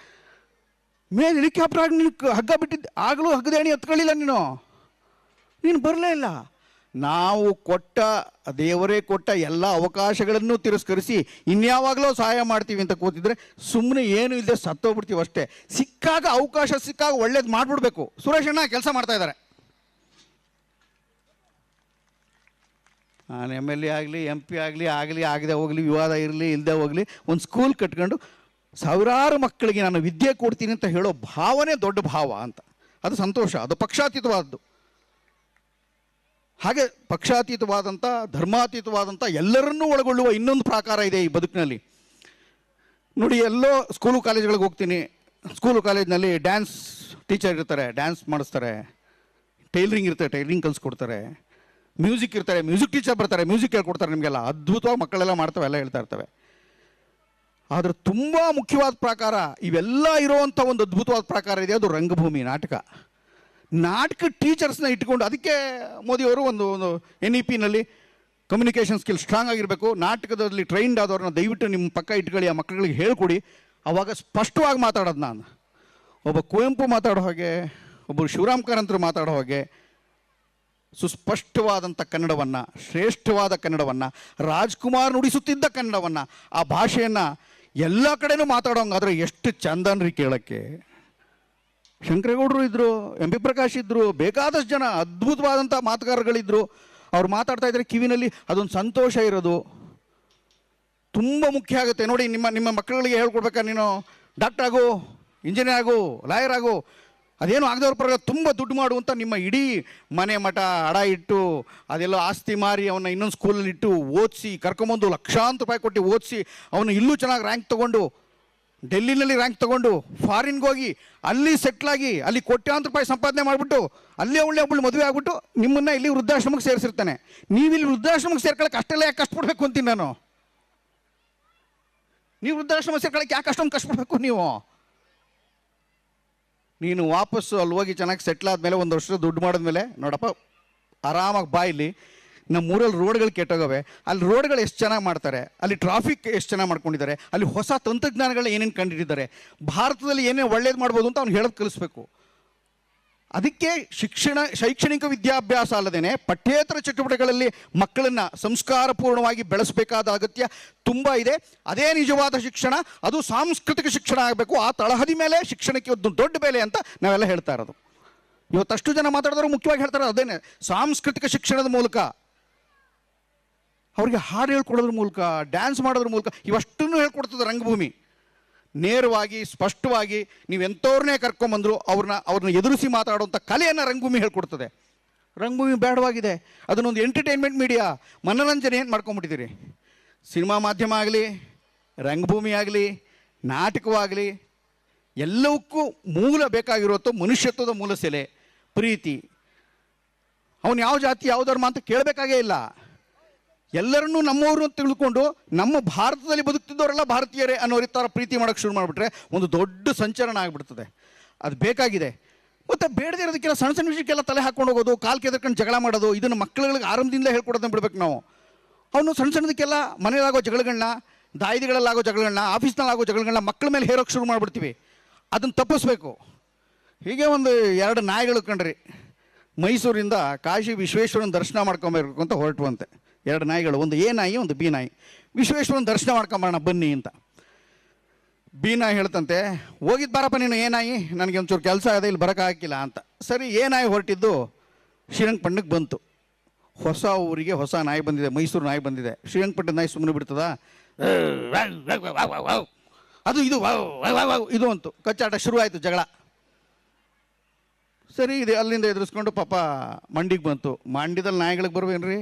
ಮೇಲೆ ಹೆಲಿಕಾಪ್ಟರ್ ಆಗಿ ನೀನು ಹಗ್ಗ ಬಿಟ್ಟಿದ್ದೆ. ಆಗಲೂ ಹಗ್ಗದ ಎಣಿ ಹತ್ಕೊಳ್ಳಿಲ್ಲ ನೀನು. ನೀನು ಬರಲೇ ಇಲ್ಲ. ನಾವು ಕೊಟ್ಟ, ದೇವರೇ ಕೊಟ್ಟ ಎಲ್ಲ ಅವಕಾಶಗಳನ್ನು ತಿರಸ್ಕರಿಸಿ ಇನ್ಯಾವಾಗಲೋ ಸಹಾಯ ಮಾಡ್ತೀವಿ ಅಂತ ಕೂತಿದ್ರೆ ಸುಮ್ಮನೆ ಏನು ಇಲ್ಲದೆ ಸತ್ತೋಗ್ಬಿಡ್ತೀವಿ ಅಷ್ಟೇ ಸಿಕ್ಕಾಗ ಅವಕಾಶ, ಸಿಕ್ಕಾಗ ಒಳ್ಳೇದು ಮಾಡಿಬಿಡ್ಬೇಕು. ಸುರೇಶ್ ಅಣ್ಣ, ಕೆಲಸ ಮಾಡ್ತಾ ಇದ್ದಾರೆ. ನಾನು ಎಂ ಎಲ್ ಎ ಆಗಲಿ ಎಂ ಪಿ ಆಗಲಿ ಆಗಲಿ, ಆಗದೆ ಹೋಗಲಿ, ವಿವಾದ ಇರಲಿ ಇಲ್ಲದೆ ಹೋಗಲಿ, ಒಂದು ಸ್ಕೂಲ್ ಕಟ್ಕೊಂಡು ಸಾವಿರಾರು ಮಕ್ಕಳಿಗೆ ನಾನು ವಿದ್ಯೆ ಕೊಡ್ತೀನಿ ಅಂತ ಹೇಳೋ ಭಾವನೆ ದೊಡ್ಡ ಭಾವ ಅಂತ. ಅದು ಸಂತೋಷ, ಅದು ಪಕ್ಷಾತೀತವಾದದ್ದು ಹಾಗೆ ಪಕ್ಷಾತೀತವಾದಂಥ ಧರ್ಮಾತೀತವಾದಂಥ ಎಲ್ಲರನ್ನೂ ಒಳಗೊಳ್ಳುವ ಇನ್ನೊಂದು ಪ್ರಾಕಾರ ಇದೆ ಈ ಬದುಕಿನಲ್ಲಿ. ನೋಡಿ, ಎಲ್ಲೋ ಸ್ಕೂಲು ಕಾಲೇಜ್ಗಳಿಗೆ ಹೋಗ್ತೀನಿ. ಸ್ಕೂಲು ಕಾಲೇಜ್ನಲ್ಲಿ ಡ್ಯಾನ್ಸ್ ಟೀಚರ್ ಇರ್ತಾರೆ ಡ್ಯಾನ್ಸ್ ಮಾಡಿಸ್ತಾರೆ. ಟೈಲರಿಂಗ್ ಇರ್ತಾರೆ ಟೈಲರಿಂಗ್ ಕಲಿಸ್ಕೊಡ್ತಾರೆ. ಮ್ಯೂಸಿಕ್ ಇರ್ತಾರೆ ಮ್ಯೂಸಿಕ್ ಟೀಚರ್ ಬರ್ತಾರೆ ಮ್ಯೂಸಿಕ್ ಹೇಳ್ಕೊಡ್ತಾರೆ ನಿಮಗೆಲ್ಲ. ಅದ್ಭುತವಾಗಿ ಮಕ್ಕಳೆಲ್ಲ ಮಾಡ್ತವೆ, ಎಲ್ಲ ಹೇಳ್ತಾ ಇರ್ತವೆ. ಆದರೆ ತುಂಬ ಮುಖ್ಯವಾದ ಪ್ರಕಾರ, ಇವೆಲ್ಲ ಇರುವಂಥ ಒಂದು ಅದ್ಭುತವಾದ ಪ್ರಕಾರ ಇದೆ, ಅದು ರಂಗಭೂಮಿ ನಾಟಕ. ನಾಟಕ ಟೀಚರ್ಸ್ನ ಇಟ್ಕೊಂಡು ಅದಕ್ಕೆ ಮೋದಿಯವರು ಒಂದು ಒಂದು ಎನ್ ಇ ಪಿನಲ್ಲಿ ಕಮ್ಯುನಿಕೇಷನ್ ಸ್ಕಿಲ್ ಸ್ಟ್ರಾಂಗ್ ಆಗಿರಬೇಕು. ನಾಟಕದಲ್ಲಿ ಟ್ರೈನ್ಡ್ ಆದವ್ರನ್ನ ದಯವಿಟ್ಟು ನಿಮ್ಮ ಪಕ್ಕ ಇಟ್ಕೊಳ್ಳಿ, ಆ ಮಕ್ಕಳಿಗೆ ಹೇಳ್ಕೊಡಿ. ಅವಾಗ ಸ್ಪಷ್ಟವಾಗಿ ಮಾತಾಡೋದು ನಾನು. ಒಬ್ಬ ಕುವೆಂಪು ಮಾತಾಡೋ ಹಾಗೆ, ಒಬ್ಬರು ಶಿವರಾಮ್ ಕಾರಂತರು ಮಾತಾಡೋ ಹಾಗೆ ಸುಸ್ಪಷ್ಟವಾದಂಥ ಕನ್ನಡವನ್ನು, ಶ್ರೇಷ್ಠವಾದ ಕನ್ನಡವನ್ನು, ರಾಜ್ಕುಮಾರ್ ನುಡಿಸುತ್ತಿದ್ದ ಕನ್ನಡವನ್ನು, ಆ ಭಾಷೆಯನ್ನು ಎಲ್ಲ ಕಡೆನೂ ಮಾತಾಡೋಂಗಾದ್ರೆ ಎಷ್ಟು ಚಂದನ್ರಿ ಕೇಳೋಕ್ಕೆ. ಶಂಕರೇಗೌಡರು ಇದ್ದರು ಎಂ ಪಿ ಪ್ರಕಾಶ್ ಇದ್ದರು ಬೇಕಾದಷ್ಟು ಜನ ಅದ್ಭುತವಾದಂಥ ಮಾತುಗಾರಗಳಿದ್ದರು ಅವ್ರು ಮಾತಾಡ್ತಾ ಇದ್ರೆ ಕಿವಿನಲ್ಲಿ ಅದೊಂದು ಸಂತೋಷ ಇರೋದು. ತುಂಬ ಮುಖ್ಯ ಆಗುತ್ತೆ. ನೋಡಿ ನಿಮ್ಮ ನಿಮ್ಮ ಮಕ್ಕಳಿಗೆ ಹೇಳ್ಕೊಡ್ಬೇಕಾ ನೀನು? ಡಾಕ್ಟರ್ ಆಗು, ಇಂಜಿನಿಯರ್ ಆಗು, ಲಾಯರ್ ಆಗು. ಅದೇನು ಆಗದವ್ರ ಪರವಾಗಿ ತುಂಬ ದುಡ್ಡು ಮಾಡುವಂಥ ನಿಮ್ಮ ಇಡೀ ಮನೆ ಮಠ, ಅಡ ಇಟ್ಟು, ಅದೆಲ್ಲ ಆಸ್ತಿ ಮಾರಿ ಅವನ ಇನ್ನೊಂದು ಸ್ಕೂಲಲ್ಲಿ ಇಟ್ಟು ಓದಿಸಿ, ಕರ್ಕೊಂಬಂದು ಲಕ್ಷಾಂತರ ರೂಪಾಯಿ ಕೊಟ್ಟು ಓದಿಸಿ, ಅವನು ಇಲ್ಲೂ ಚೆನ್ನಾಗಿ ರ್ಯಾಂಕ್ ತೊಗೊಂಡು, ಡೆಲ್ಲಿನಲ್ಲಿ ರ್ಯಾಂಕ್ ತಗೊಂಡು ಫಾರಿನ್ಗೆ ಹೋಗಿ, ಅಲ್ಲಿ ಸೆಟ್ಲಾಗಿ ಅಲ್ಲಿ ಕೋಟ್ಯಾಂತರ ರೂಪಾಯಿ ಸಂಪಾದನೆ ಮಾಡಿಬಿಟ್ಟು, ಅಲ್ಲೇ ಒಳ್ಳೆ ಒಬ್ಬಳು ಮದುವೆ ಆಗ್ಬಿಟ್ಟು ನಿಮ್ಮನ್ನ ಇಲ್ಲಿ ವೃದ್ಧಾಶ್ರಮಕ್ಕೆ ಸೇರಿಸಿರ್ತಾನೆ. ನೀವಿಲ್ಲಿ ವೃದ್ಧಾಶ್ರಮಕ್ಕೆ ಸೇರ್ಕೊಳ್ಳೋಕೆ ಅಷ್ಟೆಲ್ಲ ಯಾಕೆ ಕಷ್ಟಪಡ್ಬೇಕು ಅಂತೀನಿ ನಾನು? ನೀವು ವೃದ್ಧಾಶ್ರಮ ಸೇರ್ಕೊಳ್ಳೋಕೆ ಯಾಕೆ ಅಷ್ಟೊಂದು ಕಷ್ಟಪಡಬೇಕು ನೀವು? ನೀನು ವಾಪಸ್ಸು ಅಲ್ಲಿ ಹೋಗಿ ಚೆನ್ನಾಗಿ ಸೆಟ್ಲ್ ಆದಮೇಲೆ ಒಂದು ವರ್ಷ ದುಡ್ಡು ಮಾಡಿದ್ಮೇಲೆ, ನೋಡಪ್ಪ, ಆರಾಮಾಗಿ ಬಾ ಇಲ್ಲಿ. ನಮ್ಮ ಊರಲ್ಲಿ ರೋಡ್ಗಳು ಕೆಟ್ಟೋಗವೆ. ಅಲ್ಲಿ ರೋಡ್ಗಳು ಎಷ್ಟು ಚೆನ್ನಾಗಿ ಮಾಡ್ತಾರೆ, ಅಲ್ಲಿ ಟ್ರಾಫಿಕ್ ಎಷ್ಟು ಚೆನ್ನಾಗಿ ಮಾಡ್ಕೊಂಡಿದ್ದಾರೆ, ಅಲ್ಲಿ ಹೊಸ ತಂತ್ರಜ್ಞಾನಗಳು ಏನೇನು ಕಂಡಿಟ್ಟಿದ್ದಾರೆ. ಭಾರತದಲ್ಲಿ ಏನೇನು ಒಳ್ಳೇದು ಮಾಡ್ಬೋದು ಅಂತ ಅವ್ನು ಹೇಳೋದು ಕಲಿಸ್ಬೇಕು. ಅದಕ್ಕೆ ಶಿಕ್ಷಣ, ಶೈಕ್ಷಣಿಕ ವಿದ್ಯಾಭ್ಯಾಸ ಅಲ್ಲದೇ ಪಠ್ಯೇತರ ಚಟುವಟಿಕೆಗಳಲ್ಲಿ ಮಕ್ಕಳನ್ನು ಸಂಸ್ಕಾರಪೂರ್ಣವಾಗಿ ಬೆಳೆಸಬೇಕಾದ ಅಗತ್ಯ ತುಂಬ ಇದೆ. ಅದೇ ನಿಜವಾದ ಶಿಕ್ಷಣ, ಅದು ಸಾಂಸ್ಕೃತಿಕ ಶಿಕ್ಷಣ ಆಗಬೇಕು. ಆ ತಳಹದಿ ಮೇಲೆ ಶಿಕ್ಷಣಕ್ಕೆ ಒಂದು ದೊಡ್ಡ ಬೆಲೆ ಅಂತ ನಾವೆಲ್ಲ ಹೇಳ್ತಾ ಇರೋದು. ಇವತ್ತಷ್ಟು ಜನ ಮಾತಾಡಿದ್ರು ಮುಖ್ಯವಾಗಿ ಹೇಳ್ತಾರೆ ಅದೇನೆ, ಸಾಂಸ್ಕೃತಿಕ ಶಿಕ್ಷಣದ ಮೂಲಕ. ಅವರಿಗೆ ಹಾಡು ಹೇಳ್ಕೊಡೋದ್ರ ಮೂಲಕ ಡ್ಯಾನ್ಸ್ ಮಾಡೋದ್ರ ಮೂಲಕ, ಇವಷ್ಟನ್ನು ಹೇಳ್ಕೊಡ್ತದೆ ರಂಗಭೂಮಿ. ನೇರವಾಗಿ, ಸ್ಪಷ್ಟವಾಗಿ ನೀವು ಎಂಥವ್ರನ್ನೇ ಕರ್ಕೊಂಬಂದ್ರು ಅವ್ರನ್ನ ಅವ್ರನ್ನ ಎದುರಿಸಿ ಮಾತಾಡುವಂಥ ಕಲೆಯನ್ನು ರಂಗಭೂಮಿ ಹೇಳ್ಕೊಡ್ತದೆ. ರಂಗಭೂಮಿ ಬೇಡವಾಗಿದೆ ಅದನ್ನೊಂದು ಎಂಟರ್ಟೈನ್ಮೆಂಟ್ ಮೀಡಿಯಾ, ಮನೋರಂಜನೆ ಏನು ಮಾಡ್ಕೊಂಬಿಟ್ಟಿದ್ದೀರಿ? ಸಿನಿಮಾ ಮಾಧ್ಯಮ ಆಗಲಿ, ರಂಗಭೂಮಿ ಆಗಲಿ, ನಾಟಕವಾಗಲಿ, ಎಲ್ಲವಕ್ಕೂ ಮೂಲ ಬೇಕಾಗಿರುವಂಥ ಮನುಷ್ಯತ್ವದ ಮೂಲ ಸೆಲೆ, ಪ್ರೀತಿ. ಅವನು ಯಾವ ಜಾತಿ, ಯಾವ ಧರ್ಮ ಅಂತ ಕೇಳಬೇಕಾಗೇ ಇಲ್ಲ. ಎಲ್ಲರನ್ನೂ ನಮ್ಮವರು ಅಂತ ತಿಳ್ಕೊಂಡು ನಮ್ಮ ಭಾರತದಲ್ಲಿ ಬದುಕ್ತಿದ್ದವರೆಲ್ಲ ಭಾರತೀಯರೇ ಅನ್ನೋ ರೀತಿಯ ಪ್ರೀತಿ ಮಾಡೋಕ್ಕೆ ಶುರು ಮಾಡಿಬಿಟ್ರೆ ಒಂದು ದೊಡ್ಡ ಸಂಚಲನ ಆಗಿಬಿಡ್ತದೆ. ಅದು ಬೇಕಾಗಿದೆ. ಮತ್ತು ಬೇಡದೇ ಇರೋದಕ್ಕೆಲ್ಲ ಸಣ್ಣ ಸಣ್ಣ ವಿಷಯಕ್ಕೆಲ್ಲ ತಲೆ ಹಾಕೊಂಡು ಹೋಗೋದು, ಕಾಲು ಕೆದರ್ಕೊಂಡು ಜಗಳ ಮಾಡೋದು, ಇದನ್ನು ಮಕ್ಕಳುಗಳಿಗೆ ಆರಂಭದಿಂದ ಹೇಳ್ಕೊಡೋದನ್ನ ಬಿಡ್ಬೇಕು ನಾವು. ಅವನು ಸಣ್ಣ ಸಣ್ಣದಕ್ಕೆಲ್ಲ ಮನೆಯಲ್ಲಾಗೋ ಜಗಳಗಳನ್ನ ದಾಯಿದಿಗಳಲ್ಲಾಗೋ ಜಗಳಗಳನ್ನ ಆಫೀಸ್ನಲ್ಲಾಗೋ ಜಗಳಗಳನ್ನ ಮಕ್ಕಳ ಮೇಲೆ ಹೇರೋಕ್ಕೆ ಶುರು ಮಾಡಿಬಿಡ್ತೀವಿ. ಅದನ್ನು ತಪ್ಪಿಸ್ಬೇಕು. ಹೀಗೆ ಒಂದು ಎರಡು ನಾಯಿಗಳು ಕಂಡ್ರಿ. ಮೈಸೂರಿಂದ ಕಾಶಿ ವಿಶ್ವೇಶ್ವರನ ದರ್ಶನ ಮಾಡ್ಕೊಂಬರ್ಬೇಕು ಅಂತ ಹೊರಟುವಂತೆ. ಎರಡು ನಾಯಿಗಳು, ಒಂದು ಎ ನಾಯಿ, ಒಂದು ಬಿ ನಾಯಿ. ವಿಶ್ವೇಶ್ವರನ ದರ್ಶನ ಮಾಡ್ಕೊಂಬರೋಣ, ಬನ್ನಿ ಅಂತ. ಬಿ ನಾಯಿ ಹೇಳ್ತಂತೆ ಹೋಗಿದ್ದು ಬಾರಪ್ಪ ನೀನು ಏ ನಾಯಿ, ನನಗೆ ಒಂಚೂರು ಕೆಲಸ ಇದೆ, ಇಲ್ಲಿ ಬರೋಕ್ಕಾಗಿಲ್ಲ ಅಂತ. ಸರಿ ಏ ನಾಯಿ ಹೊರಟಿದ್ದು ಶ್ರೀರಂಗಪಟ್ಟಣಕ್ಕೆ ಬಂತು. ಹೊಸ ಊರಿಗೆ ಹೊಸ ನಾಯಿ ಬಂದಿದೆ, ಮೈಸೂರು ನಾಯಿ ಬಂದಿದೆ. ಶ್ರೀರಂಗಪಟ್ಟಣ ನಾಯಿ ಸುಮ್ಮನೆ ಬಿಡ್ತದ? ಅದು ಇದು ಇದು ಅಂತು. ಕಚ್ಚಾಟ ಶುರುವಾಯಿತು ಜಗಳ. ಸರಿ, ಇದೆ, ಅಲ್ಲಿಂದ ಎದುರಿಸ್ಕೊಂಡು ಪಾಪ ಮಂಡಿಗೆ ಬಂತು. ಮಂಡ್ಯದಲ್ಲಿ ನಾಯಿಗಳಿಗೆ ಬರ್ಬೇನ್ರಿ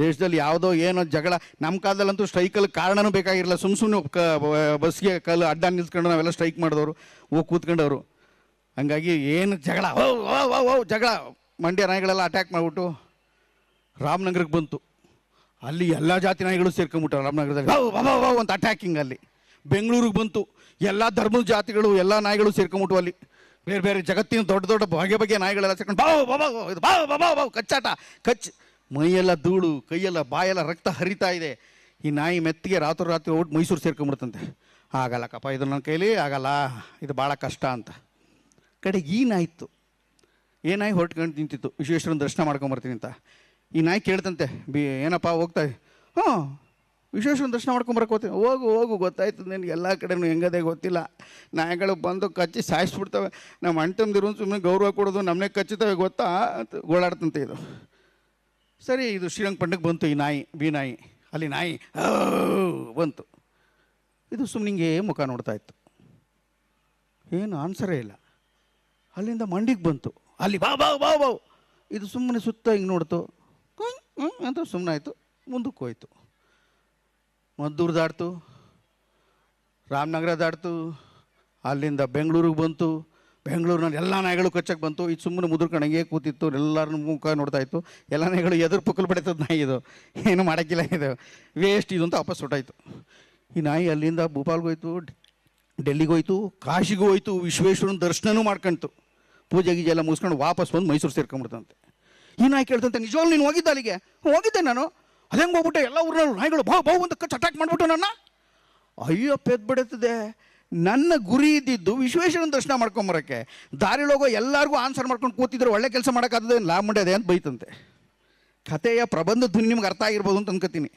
ದೇಶದಲ್ಲಿ ಯಾವುದೋ ಏನೋ ಜಗಳ ನಮ್ಮ ಕಾಲದಲ್ಲಂತೂ ಸ್ಟ್ರೈಕಲ್ಲಿ ಕಾರಣನೂ ಬೇಕಾಗಿರಲಿಲ್ಲ. ಸುಮ್ಮ ಸುಮ್ಮನೆ ಕ ಬಸ್ಗೆ ಕಲ್ಲು ಅಡ್ಡ ನಿಲ್ಸ್ಕೊಂಡು ನಾವೆಲ್ಲ ಸ್ಟ್ರೈಕ್ ಮಾಡಿದವರು ಹೋಗಿ ಕೂತ್ಕೊಂಡವರು. ಹಂಗಾಗಿ ಏನು ಜಗಳ ಓ ಓ ಓ ಓ ಜಗಳ. ಮಂಡ್ಯ ನಾಯಿಗಳೆಲ್ಲ ಅಟ್ಯಾಕ್ ಮಾಡಿಬಿಟ್ಟು ರಾಮನಗರಕ್ಕೆ ಬಂತು. ಅಲ್ಲಿ ಎಲ್ಲ ಜಾತಿ ನಾಯಿಗಳು ಸೇರ್ಕೊಂಬಿಟ್ರು ರಾಮನಗರದಲ್ಲಿ. ವಾವ್ ಅಂತ ಅಟ್ಯಾಕಿಂಗ್ ಅಲ್ಲಿ. ಬೆಂಗಳೂರಿಗೆ ಬಂತು. ಎಲ್ಲ ಧರ್ಮದ ಜಾತಿಗಳು, ಎಲ್ಲ ನಾಯಿಗಳು ಸೇರ್ಕೊಂಡ್ಬಿಟ್ಟು ಅಲ್ಲಿ. ಬೇರೆ ಬೇರೆ ಜಗತ್ತಿನ ದೊಡ್ಡ ದೊಡ್ಡ ಬಗೆ ಬಗೆ ನಾಯಿಗಳೆಲ್ಲ ಸೇರ್ಕೊಂಡು ಬಾವು ಬಾವು, ಇದು ಬಾವು ಬಾವು ಬಾವು, ಕಚ್ಚಾಟ, ಕಚ್ ಮೈಯೆಲ್ಲ ಧೂಳು, ಕೈಯೆಲ್ಲ ಬಾಯೆಲ್ಲ ರಕ್ತ ಹರಿತಾ ಇದೆ. ಈ ನಾಯಿ ಮೆತ್ತಿಗೆ ರಾತ್ರಿ ರಾತ್ರಿ ಹೋಗಿ ಮೈಸೂರು ಸೇರ್ಕೊಂಬಿಡ್ತಂತೆ ಆಗಲ್ಲ ಕಪ್ಪ ಇದು ನನ್ನ ಕೈಲಿ ಆಗಲ್ಲ, ಇದು ಭಾಳ ಕಷ್ಟ ಅಂತ. ಕಡೆಗೆ ಈ ನಾಯಿತ್ತು ಏ ನಾಯಿ ಹೊರಟ್ಕೊಂಡು ನಿಂತಿತ್ತು. ವಿಶ್ವೇಶ್ವರನ ದರ್ಶನ ಮಾಡ್ಕೊಂಬರ್ತೀನಿ ಅಂತ. ಈ ನಾಯಿ ಕೇಳ್ತಂತೆ, ಬಿ, ಏನಪ್ಪ ಹೋಗ್ತಾ ಹ್ಞೂ ವಿಶ್ವೇಶ್ವರನ ದರ್ಶನ ಮಾಡ್ಕೊಂಬರಕ್ಕೆ ಹೋಗ್ತೀನಿ. ಹೋಗು ಹೋಗು, ಗೊತ್ತಾಯ್ತು ನಿನಗೆ ಎಲ್ಲ ಕಡೆನೂ ಹೆಂಗದೆ ಗೊತ್ತಿಲ್ಲ. ನಾಯಿಗಳು ಬಂದು ಕಚ್ಚಿ ಸಾಯಿಸ್ಬಿಡ್ತವೆ. ನಮ್ಮ ಅಣ್ತಂದಿರು ಸುಮ್ಮನೆ ಗೌರವ ಕೊಡೋದು ನಮ್ಮನೆ ಕಚ್ಚುತ್ತವೆ, ಗೊತ್ತಾ? ಅಂತ ಗೋಳಾಡ್ತಂತೆ ಇದು. ಸರಿ, ಇದು ಶ್ರೀರಂಗಪಟ್ಟಣಕ್ಕೆ ಬಂತು ಈ ನಾಯಿ, ಬಿ ನಾಯಿ. ಅಲ್ಲಿ ನಾಯಿ ಬಂತು. ಇದು ಸುಮ್ಮನಿಂಗೆ ಮುಖ ನೋಡ್ತಾ ಇತ್ತು. ಏನು ಆನ್ಸರೇ ಇಲ್ಲ. ಅಲ್ಲಿಂದ ಮಂಡಿಗೆ ಬಂತು. ಅಲ್ಲಿ ಬಾ ಬಾ ಬಾ ಬಾವು ಇದು ಸುಮ್ಮನೆ ಸುತ್ತ ಹಿಂಗೆ ನೋಡ್ತು. ಅಂತ ಸುಮ್ಮನೆ ಆಯಿತು. ಮುಂದಕ್ಕೆ ಹೋಯ್ತು. ಮದ್ದೂರು ದಾಡ್ತು ರಾಮನಗರ ದಾಡ್ತು ಅಲ್ಲಿಂದ ಬೆಂಗಳೂರಿಗೆ ಬಂತು. ಬೆಂಗಳೂರಿನಲ್ಲಿ ಎಲ್ಲ ನಾಯಿಗಳು ಕಚ್ಚಕ್ಕೆ ಬಂತು. ಇದು ಸುಮ್ಮನೆ ಮುದುರ್ಕೊಂಡಂಗೆ ಕೂತಿತ್ತು. ಎಲ್ಲರನ್ನ ಮುಖ ನೋಡ್ತಾ ಇತ್ತು. ಎಲ್ಲ ನಾಯಿಗಳು ಎದುರು ಪುಕ್ಕಲು ಬಡಿತದ ನಾಯಿ ಇದು. ಏನು ಮಾಡೋಕ್ಕಿಲ್ಲ ಇದು. ವೇಸ್ಟ್ ಇದು ಅಂತ ವಾಪಸ್ ಹೊಟ್ಟಾಯ್ತು ಈ ನಾಯಿ ಅಲ್ಲಿಂದ ಭೂಪಾಲ್ಗೆ ಡೆಲ್ಲಿಗೋಯ್ತು ಕಾಶಿಗೂ ಹೋಯ್ತು ವಿಶ್ವೇಶ್ವರನ ದರ್ಶನನೂ ಮಾಡ್ಕೊಂತು ಪೂಜೆ ಗೀಜೆ ಎಲ್ಲ ಮುಗಿಸ್ಕೊಂಡು ವಾಪಸ್ ಬಂದು ಮೈಸೂರು ಸೇರ್ಕೊಂಡ್ಬಿಡ್ತಂತೆ ಈ ನಾಯಿ ಕೇಳ್ತಂತೆ ನಿಜವಾಗ್ಲೂ ನೀನು ಹೋಗಿದ್ದ ಅಲ್ಲಿಗೆ? "ಹ್ಞೂ, ಹೋಗಿದ್ದೆ ನಾನು. ಅದೇ ಹೋಗ್ಬಿಟ್ಟೆ ಎಲ್ಲ ಊರಿನ ನಾಯಿಗಳು ಬಾವು ಬಾವು ಅಂತ ಕಚ್ಚ ಅಟ್ಯಾಕ್ ಮಾಡಿಬಿಟ್ಟು ನನ್ನ. ಅಯ್ಯೋ ಪೆದ್ಬಿಡುತ್ತದೆ ನನ್ನ ಗುರಿ ಇದ್ದಿದ್ದು ವಿಶ್ವೇಶ್ವರನ ದರ್ಶನ ಮಾಡ್ಕೊಂಬರಕ್ಕೆ ದಾರಿಲೋಗೋ ಎಲ್ಲರಿಗೂ ಆನ್ಸರ್ ಮಾಡ್ಕೊಂಡು ಕೂತಿದ್ರು ಒಳ್ಳೆ ಕೆಲಸ ಮಾಡೋಕ್ಕಾಗದೇನು ಲಾಭ ಮಾಡ್ಯದೆ ಅಂತ ಬೈತಂತೆ. ಕಥೆಯ ಪ್ರಬಂಧ ಧ್ವನಿ ನಿಮ್ಗೆ ಅರ್ಥ ಆಗಿರ್ಬೋದು ಅಂತ ಅನ್ಕೋತೀನಿ.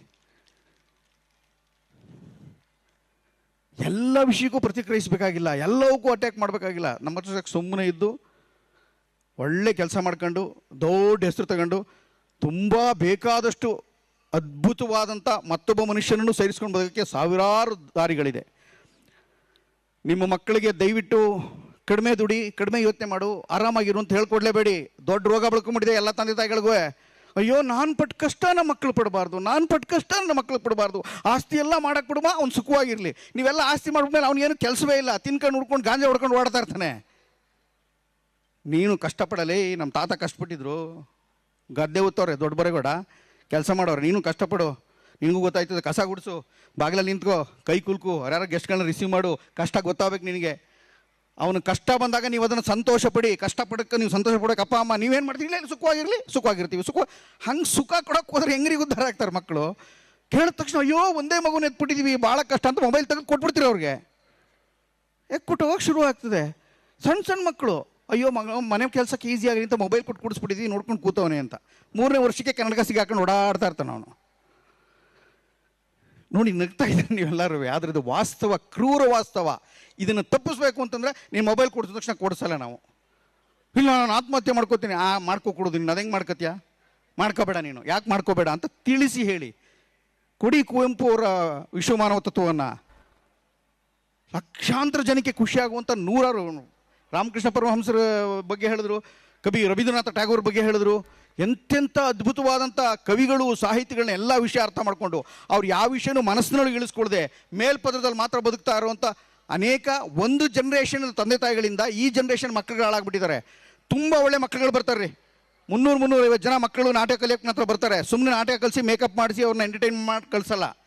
ಎಲ್ಲ ವಿಷಯಕ್ಕೂ ಪ್ರತಿಕ್ರಿಯಿಸಬೇಕಾಗಿಲ್ಲ, ಎಲ್ಲವಕ್ಕೂ ಅಟ್ಯಾಕ್ ಮಾಡಬೇಕಾಗಿಲ್ಲ. ನಮ್ಮ ಹತ್ರ ಸುಮ್ಮನೆ ಇದ್ದು, ಒಳ್ಳೆ ಕೆಲಸ ಮಾಡ್ಕೊಂಡು, ದೊಡ್ಡ ಹೆಸರು ತಗೊಂಡು, ತುಂಬ ಬೇಕಾದಷ್ಟು ಅದ್ಭುತವಾದಂಥ ಮತ್ತೊಬ್ಬ ಮನುಷ್ಯನನ್ನು ಸೇರಿಸ್ಕೊಂಡು ಬರೋದಕ್ಕೆ ಸಾವಿರಾರು ದಾರಿಗಳಿದೆ. ನಿಮ್ಮ ಮಕ್ಕಳಿಗೆ ದಯವಿಟ್ಟು ಕಡಿಮೆ ದುಡಿ, ಕಡಿಮೆ ಯೋಚನೆ ಮಾಡು, ಆರಾಮಾಗಿರು ಅಂತ ಹೇಳ್ಕೊಡ್ಲೇಬೇಡಿ. ದೊಡ್ಡ ರೋಗ ಬಳ್ಕೊಂಡ್ಬಿಟ್ಟಿದೆ ಎಲ್ಲ ತಂದೆ ತಾಯಿಗಳಿಗೂ. ಅಯ್ಯೋ, ನಾನು ಪಟ್ಟು ಕಷ್ಟ ನಮ್ಮ ಮಕ್ಕಳು ಪಡಬಾರ್ದು, ನಾನು ಪಟ್ಟು ಕಷ್ಟ ನಮ್ಮ ಮಕ್ಕಳು ಪಡಬಾರ್ದು. ಆಸ್ತಿ ಎಲ್ಲ ಮಾಡಕ್ಕೆ ಬಿಡುವ ಅವ್ನು ಸುಖವಾಗಿರಲಿ. ನೀವೆಲ್ಲ ಆಸ್ತಿ ಮಾಡಿದ್ಮೇಲೆ ಅವ್ನೇನು ಕೆಲಸವೇ ಇಲ್ಲ, ತಿನ್ಕೊಂಡು ಹುಡ್ಕೊಂಡು ಗಾಂಜಾ ಹೊಡ್ಕೊಂಡು ಓಡ್ತಾ ಇರ್ತಾನೆ. ನೀನು ಕಷ್ಟಪಡಲಿ ನಮ್ಮ ತಾತ ಕಷ್ಟಪಟ್ಟಿದ್ರು. ಗದ್ದೆ ಹೊತ್ತವ್ರೆ ದೊಡ್ಡ ಬರೇಗೌಡ ಕೆಲಸ ಮಾಡೋರು, ನೀನು ಕಷ್ಟಪಡು. ನಿನಗೂ ಗೊತ್ತಾಯ್ತದೆ, ಕಸ ಗುಡಿಸು ಬಾಗಿಲಲ್ಲಿ ನಿಂತ್ಕೋ, ಕೈ ಕುಲ್ಕು ಯಾರು ಗೆಸ್ಟ್ಗಳನ್ನ ರಿಸೀವ್ ಮಾಡು, ಕಷ್ಟ ಗೊತ್ತಾಗಬೇಕು ನಿನಗೆ. ಅವನು ಕಷ್ಟ ಬಂದಾಗ ನೀವು ಅದನ್ನು ಸಂತೋಷ ಪಡಿ ಕಷ್ಟಪಡಕ್ಕೆ ನೀವು ಸಂತೋಷ ಪಡೋಕೆ ಅಪ್ಪ, ಅಮ್ಮ, ನೀವೇನು ಮಾಡ್ತೀರಿ? ಸುಖವಾಗಿರಲಿ, ಸುಖವಾಗಿರ್ತೀವಿ, ಸುಖ, ಹಂಗೆ ಸುಖ ಕೊಡೋಕೆ ಹೋದ್ರೆ ಹೆಂಗ್ರಿಗೆ ಉದ್ಧಾರ ಆಗ್ತಾರೆ ಮಕ್ಕಳು ಕೇಳಿದ ತಕ್ಷಣ, ಅಯ್ಯೋ, ಒಂದೇ ಮಗುನ ಎತ್ಬಿಟ್ಟಿದ್ದೀವಿ ಭಾಳ ಕಷ್ಟ ಅಂತ ಮೊಬೈಲ್ ತೆಗೆದು ಕೊಟ್ಬಿಡ್ತೀರಿ ಅವ್ರಿಗೆ. ಎಕ್ಕೊಟ್ಟು ಹೋಗಿ ಶುರು ಆಗ್ತದೆ. ಸಣ್ಣ ಸಣ್ಣ ಮಕ್ಕಳು ಅಯ್ಯೋ, ಮಗ, ಮನೆ ಕೆಲಸಕ್ಕೆ ಈಸಿ ಆಗಲಿ ಅಂತ ಮೊಬೈಲ್ ಕೊಟ್ಟು ಕುಡಿಸ್ಬಿಟ್ಟಿದ್ದೀವಿ ನೋಡ್ಕೊಂಡು ಕೂತವನೇ ಅಂತ. ಮೂರನೇ ವರ್ಷಕ್ಕೆ ಕನ್ನಡಕ ಸಿಗಾಕೊಂಡು ಓಡಾಡ್ತಾ ಇರ್ತಾನೆ ಅವನು. ನೋಡಿ ನಗ್ತಾ ಇದ್ದಾರೆ ನೀವೆಲ್ಲರೂ ಆದ್ರೆ ಇದು ವಾಸ್ತವ, ಕ್ರೂರ ವಾಸ್ತವ. ಇದನ್ನು ತಪ್ಪಿಸ್ಬೇಕು ಅಂತಂದ್ರೆ ನೀನು ಮೊಬೈಲ್ ಕೊಡಿಸಿದ ತಕ್ಷಣ ಕೊಡಿಸಲ್ಲ ನಾವು. ಇಲ್ಲ, ನಾನು ಆತ್ಮಹತ್ಯೆ ಮಾಡ್ಕೋತೀನಿ. ಆ, ಮಾಡ್ಕೊ ಕೊಡೋದು ನೀನು ಅದಂಗೆ ಮಾಡ್ಕತ್ಯ? ಮಾಡ್ಕೋಬೇಡ ನೀನು. ಯಾಕೆ ಮಾಡ್ಕೋಬೇಡ ಅಂತ ತಿಳಿಸಿ ಹೇಳಿ. ಕೊಡಿ ಕುವೆಂಪು ಅವರ ವಿಶ್ವಮಾನವ ತತ್ವವನ್ನು. ಲಕ್ಷಾಂತರ ಜನಕ್ಕೆ ಖುಷಿಯಾಗುವಂಥ ನೂರಾರು ರಾಮಕೃಷ್ಣ ಪರಮಹಂಸರ ಬಗ್ಗೆ ಹೇಳಿದ್ರು. ಕವಿ ರವೀಂದ್ರನಾಥ ಟ್ಯಾಗೋರ್ ಬಗ್ಗೆ ಹೇಳಿದ್ರು. ಎಂತೆಂಥ ಅದ್ಭುತವಾದಂಥ ಕವಿಗಳು, ಸಾಹಿತಿಗಳನ್ನ ಎಲ್ಲ ವಿಷಯ ಅರ್ಥ ಮಾಡಿಕೊಂಡು ಅವ್ರು ಯಾವ ವಿಷಯನೂ ಮನಸ್ಸಿನೊಳಗೆ ಇಳಿಸ್ಕೊಳ್ದೆ ಮೇಲ್ಪದರದಲ್ಲಿ ಮಾತ್ರ ಬದುಕ್ತಾ ಇರುವಂಥ ಅನೇಕ ಒಂದು ಜನ್ರೇಷನ್ ತಂದೆ ತಾಯಿಗಳಿಂದ ಈ ಜನ್ರೇಷನ್ ಮಕ್ಕಳುಗಳು ಹಾಳಾಗ್ಬಿಟ್ಟಿದ್ದಾರೆ. ತುಂಬ ಒಳ್ಳೆ ಮಕ್ಕಳುಗಳು ಬರ್ತಾರೆ ರೀ. ಮುನ್ನೂರು ಮುನ್ನೂರೈವತ್ತು ಜನ ಮಕ್ಕಳು ನಾಟಕ ಕಲಿಯೋಕೆ ಹತ್ರ ಬರ್ತಾರೆ. ಸುಮ್ಮನೆ ನಾಟಕ ಕಲಿಸಿ ಮೇಕಪ್ ಮಾಡಿಸಿ ಅವ್ರನ್ನ ಎಂಟರ್ಟೈನ್ ಮಾಡಿ ಕಳಿಸಲ್ಲ.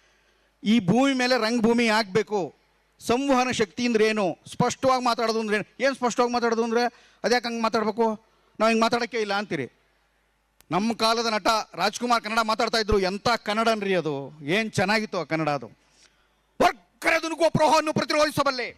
ಈ ಭೂಮಿ ಮೇಲೆ ರಂಗಭೂಮಿ ಆಗಬೇಕು. ಸಂವಹನ ಶಕ್ತಿ ಅಂದ್ರೆ ಏನು? ಸ್ಪಷ್ಟವಾಗಿ ಮಾತಾಡೋದು ಅಂದ್ರೆ ಏನು? ಸ್ಪಷ್ಟವಾಗಿ ಮಾತಾಡೋದು ಅಂದರೆ? ಅದ್ಯಾಕೆ ಹಂಗೆ ಮಾತಾಡಬೇಕು? ನಾವು ಹಿಂಗೆ ಮಾತಾಡೋಕ್ಕೆ ಇಲ್ಲ ಅಂತೀರಿ. ನಮ್ಮ ಕಾಲದ ನಟ ರಾಜ್ಕುಮಾರ್ ಕನ್ನಡ ಮಾತಾಡ್ತಾ ಇದ್ರು. ಎಂಥ ಕನ್ನಡನ್ರಿ ಅದು? ಏನು ಚೆನ್ನಾಗಿತ್ತು ಆ ಕನ್ನಡ ಅದು? ವರ್ಕರೆ ನುಗ್ಗುವ ಪ್ರವಾಹವನ್ನು ಪ್ರತಿರೋಧಿಸಬಲ್ಲೆ.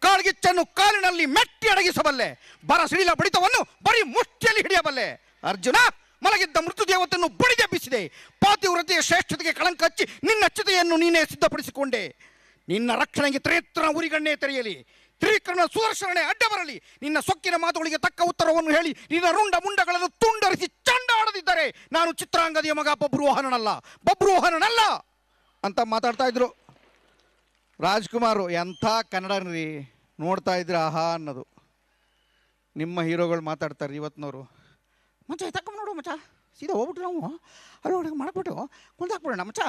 ಕಾಳ್ಗಿಚ್ಚನ್ನು ಕಾಲಿನಲ್ಲಿ ಮೆಟ್ಟಿ ಅಡಗಿಸಬಲ್ಲೆ. ಬರ ಸಿಡಿಲ ಬಡಿತವನ್ನು ಬರೀ ಮುಷ್ಟಿಯಲ್ಲಿ ಹಿಡಿಯಬಲ್ಲೆ. ಅರ್ಜುನ, ಮಲಗಿದ್ದ ಮೃತು ದೇವತನ್ನು ಬಡಿದೆಬ್ಬಿಸಿದೆ ಪಾತಿವ್ರತೆಯ ಶ್ರೇಷ್ಠತೆಗೆ ಕಳಂಕ ಹಚ್ಚಿ ನಿನ್ನ ಚಿತೆಯನ್ನು ನೀನೇ ಸಿದ್ಧಪಡಿಸಿಕೊಂಡೆ. ನಿನ್ನ ರಕ್ಷಣೆಗೆ ತ್ರೇತ್ರ ಉರಿಗಣ್ಣೆ ತೆರೆಯಲಿ. ತ್ರಿಕರಣ ಸುದರ್ಶನೇ ಅಡ್ಡ ಬರಲಿ. ನಿನ್ನ ಸೊಕ್ಕಿನ ಮಾತುಗಳಿಗೆ ತಕ್ಕ ಉತ್ತರವನ್ನು ಹೇಳಿ, ನಿನ್ನ ರುಂಡ ಮುಂಡಗಳನ್ನು ತುಂಡರಿಸಿ ಚಂಡಾಡದಿದ್ದರೆ ನಾನು ಚಿತ್ರಾಂಗದಿಯ ಮಗ ಬಬ್ರೋಹನನಲ್ಲ ಬಬ್ರೋಹನನಲ್ಲ ಅಂತ ಮಾತಾಡ್ತಾ ಇದ್ರು. ರಾಜ್ಕುಮಾರು, ಎಂಥ ಕನ್ನಡನ್ರಿ? ನೋಡ್ತಾ ಇದ್ರೆ ಆಹಾ ಅನ್ನೋದು. ನಿಮ್ಮ ಹೀರೋಗಳು ಮಾತಾಡ್ತಾರೆ ಇವತ್ತಿನವರು ಮಚ್ಚ ತಕ್ಕ ನೋಡು ಮಚ್ಚ. ಸೀದಾ ಹೋಗ್ಬಿಟ್ಟು ನಾವು. ಅಲ್ಲಿ ಮಾಡ್ಬಿಟ್ಟು ಕುಂದಾಕ್ಬಿಡೋಣ ಮಚ್ಚ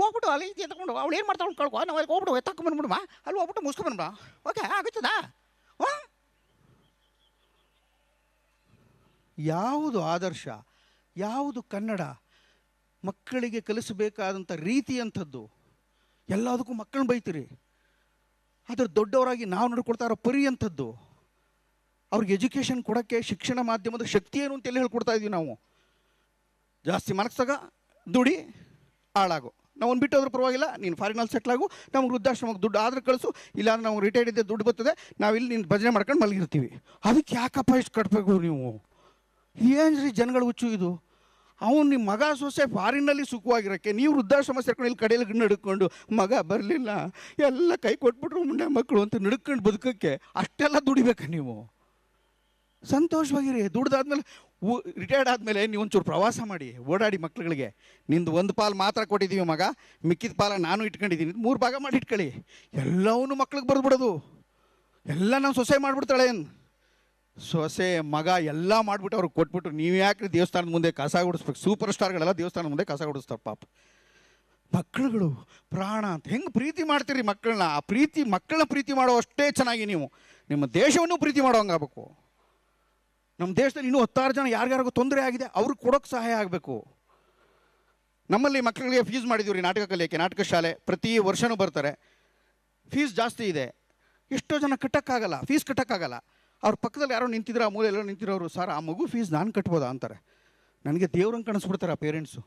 ಹೋಗ್ಬಿಟ್ಟು ಅಲ್ಲಿ ಇದು ತಗೊಂಡು ಅವ್ಳು ಏನು ಮಾಡ್ತಾಳು ಕಳ್ಕೊ. ನಾವು ಅಲ್ಲಿ ಹೋಗ್ಬಿಟ್ಟು ಎತ್ತಕ್ಕೆ ಬಂದ್ಬಿಡುವ ಅಲ್ಲಿ ಹೋಗ್ಬಿಟ್ಟು ಮುಗಿಸ್ಕೊಂಡ್ಬಿಡ ಓಕೆ, ಆಗುತ್ತದಾ? ಹಾಂ ಯಾವುದು ಆದರ್ಶ? ಯಾವುದು ಕನ್ನಡ? ಮಕ್ಕಳಿಗೆ ಕಲಿಸಬೇಕಾದಂಥ ರೀತಿ ಅಂಥದ್ದು. ಎಲ್ಲದಕ್ಕೂ ಮಕ್ಕಳನ್ನ ಬೈತೀರಿ. ಆದರೆ ದೊಡ್ಡವರಾಗಿ ನಾವು ನೋಡ್ಕೊಡ್ತಾ ಇರೋ ಪರಿ ಅಂಥದ್ದು. ಅವ್ರಿಗೆ ಎಜುಕೇಷನ್ ಕೊಡೋಕ್ಕೆ ಶಿಕ್ಷಣ ಮಾಧ್ಯಮದ ಶಕ್ತಿ ಏನು ಅಂತ ಹೇಳ್ಕೊಡ್ತಾ ಇದ್ದೀವಿ ನಾವು? ಜಾಸ್ತಿ ಮನಸ್ಸಾಗ ದುಡಿ ಹಾಳಾಗು. ನಾವು ಒಂದು ಬಿಟ್ಟು ಹೋದ್ರೂ ಪರವಾಗಿಲ್ಲ, ನೀನು ಫಾರಿನಲ್ಲಿ ಸೆಟ್ಲ್ ಆಗು, ನಮ್ಗೆ ವೃದ್ಧಾಶ್ರಮಕ್ಕೆ ದುಡ್ಡು ಆದರೂ ಕಳಿಸು, ಇಲ್ಲಾಂದ್ರೆ ನಮ್ಗೆ ರಿಟೈರ್ಡ್ ಇದ್ದೆ ದುಡ್ಡು ಬರ್ತದೆ ನಾವಿಲ್ಲಿ ನೀನು ಭಜನೆ ಮಾಡ್ಕೊಂಡು ಮಲಗಿರ್ತೀವಿ. ಅದಕ್ಕೆ ಯಾಕಪ್ಪ ಇಷ್ಟು ಕಟ್ಟಬೇಕು ನೀವು? ಏನು ರೀ ಜನಗಳ ಹುಚ್ಚು ಇದು? ಅವನು ನಿಮ್ಮ ಮಗ ಸೊಸೆ ಫಾರಿನಲ್ಲಿ ಸುಖವಾಗಿರೋಕ್ಕೆ, ನೀವು ವೃದ್ಧಾಶ್ರಮ ಸೇರ್ಕೊಂಡು ಇಲ್ಲಿ ಕಡೆಯಲ್ಲಿ ನಡ್ಕೊಂಡು ಮಗ ಬರಲಿಲ್ಲ, ಎಲ್ಲ ಕೈ ಕೊಟ್ಬಿಟ್ರು ಮುಂಡೆ ಮಕ್ಕಳು ಅಂತ ನಡ್ಕೊಂಡು ಬದುಕೋಕ್ಕೆ ಅಷ್ಟೆಲ್ಲ ದುಡಿಬೇಕು ನೀವು? ಸಂತೋಷವಾಗಿರಿ, ದುಡ್ದಾದ್ಮೇಲೆ ರಿಟೈರ್ಡ್ ಆದಮೇಲೆ ನೀವು ಒಂಚೂರು ಪ್ರವಾಸ ಮಾಡಿ, ಓಡಾಡಿ ಮಕ್ಳುಗಳಿಗೆ, ನಿಂದು ಒಂದು ಪಾಲು ಮಾತ್ರ ಕೊಟ್ಟಿದ್ದೀವಿ ಮಗ, ಮಿಕ್ಕಿದ ಪಾಲ ನಾನು ಇಟ್ಕೊಂಡಿದ್ದೀನಿ, ಮೂರು ಭಾಗ ಮಾಡಿ ಇಟ್ಕೊಳ್ಳಿ. ಎಲ್ಲವನ್ನೂ ಮಕ್ಳಿಗೆ ಬರೆದ್ಬಿಡೋದು. ಎಲ್ಲ ನಾವು ಸೊಸೆ ಮಾಡಿಬಿಡ್ತಾಳೆ ಸೊಸೆ, ಮಗ ಎಲ್ಲ ಮಾಡಿಬಿಟ್ಟು ಅವ್ರಿಗೆ ಕೊಟ್ಬಿಟ್ಟು, ನೀವು ಯಾಕೆ ದೇವಸ್ಥಾನದ ಮುಂದೆ ಕಸ ಗುಡಿಸ್ಬೇಕು? ಸೂಪರ್ ಸ್ಟಾರ್ಗಳೆಲ್ಲ ದೇವಸ್ಥಾನದ ಮುಂದೆ ಕಸ ಗುಡಿಸ್ತಾರೆ ಪಾಪ. ಮಕ್ಕಳುಗಳು ಪ್ರಾಣ ಅಂತ ಹೆಂಗೆ ಪ್ರೀತಿ ಮಾಡ್ತೀರಿ ಮಕ್ಕಳನ್ನ ಆ ಪ್ರೀತಿ ಮಕ್ಕಳನ್ನ ಪ್ರೀತಿ ಮಾಡೋ ಅಷ್ಟೇ ಚೆನ್ನಾಗಿ ನೀವು. ನಿಮ್ಮ ದೇಶವನ್ನು ಪ್ರೀತಿ ಮಾಡೋಂಗಾಗಬೇಕು ನಮ್ಮ ದೇಶದಲ್ಲಿ ಇನ್ನೂ ಹತ್ತಾರು ಜನ ಯಾರಿಗಾರಿಗೂ ತೊಂದರೆ ಆಗಿದೆ, ಅವ್ರಿಗೆ ಕೊಡೋಕ್ಕೆ ಸಹಾಯ ಆಗಬೇಕು. ನಮ್ಮಲ್ಲಿ ಮಕ್ಕಳಿಗೆ ಫೀಸ್ ಮಾಡಿದ್ದೀವಿ ರೀ ನಾಟಕ ಕಲಿಯೋಕ್ಕೆ, ನಾಟಕ ಶಾಲೆ, ಪ್ರತಿ ವರ್ಷವೂ ಬರ್ತಾರೆ. ಫೀಸ್ ಜಾಸ್ತಿ ಇದೆ. ಎಷ್ಟೋ ಜನ ಕಟ್ಟೋಕ್ಕಾಗಲ್ಲ ಫೀಸ್ ಕಟ್ಟೋಕ್ಕಾಗಲ್ಲ. ಅವ್ರ ಪಕ್ಕದಲ್ಲಿ ಯಾರೋ ನಿಂತಿದ್ರು, ಆ ಮೂಲೆ ಎಲ್ಲೋ ನಿಂತಿರೋರು, ಸರ್, ಆ ಮಗು ಫೀಸ್ ನಾನು ಕಟ್ಬೋದಾ? ಅಂತಾರೆ. ನನಗೆ ದೇವ್ರಂಗೆ ಕಾಣಿಸ್ಬಿಡ್ತಾರೆ ಆ ಪೇರೆಂಟ್ಸು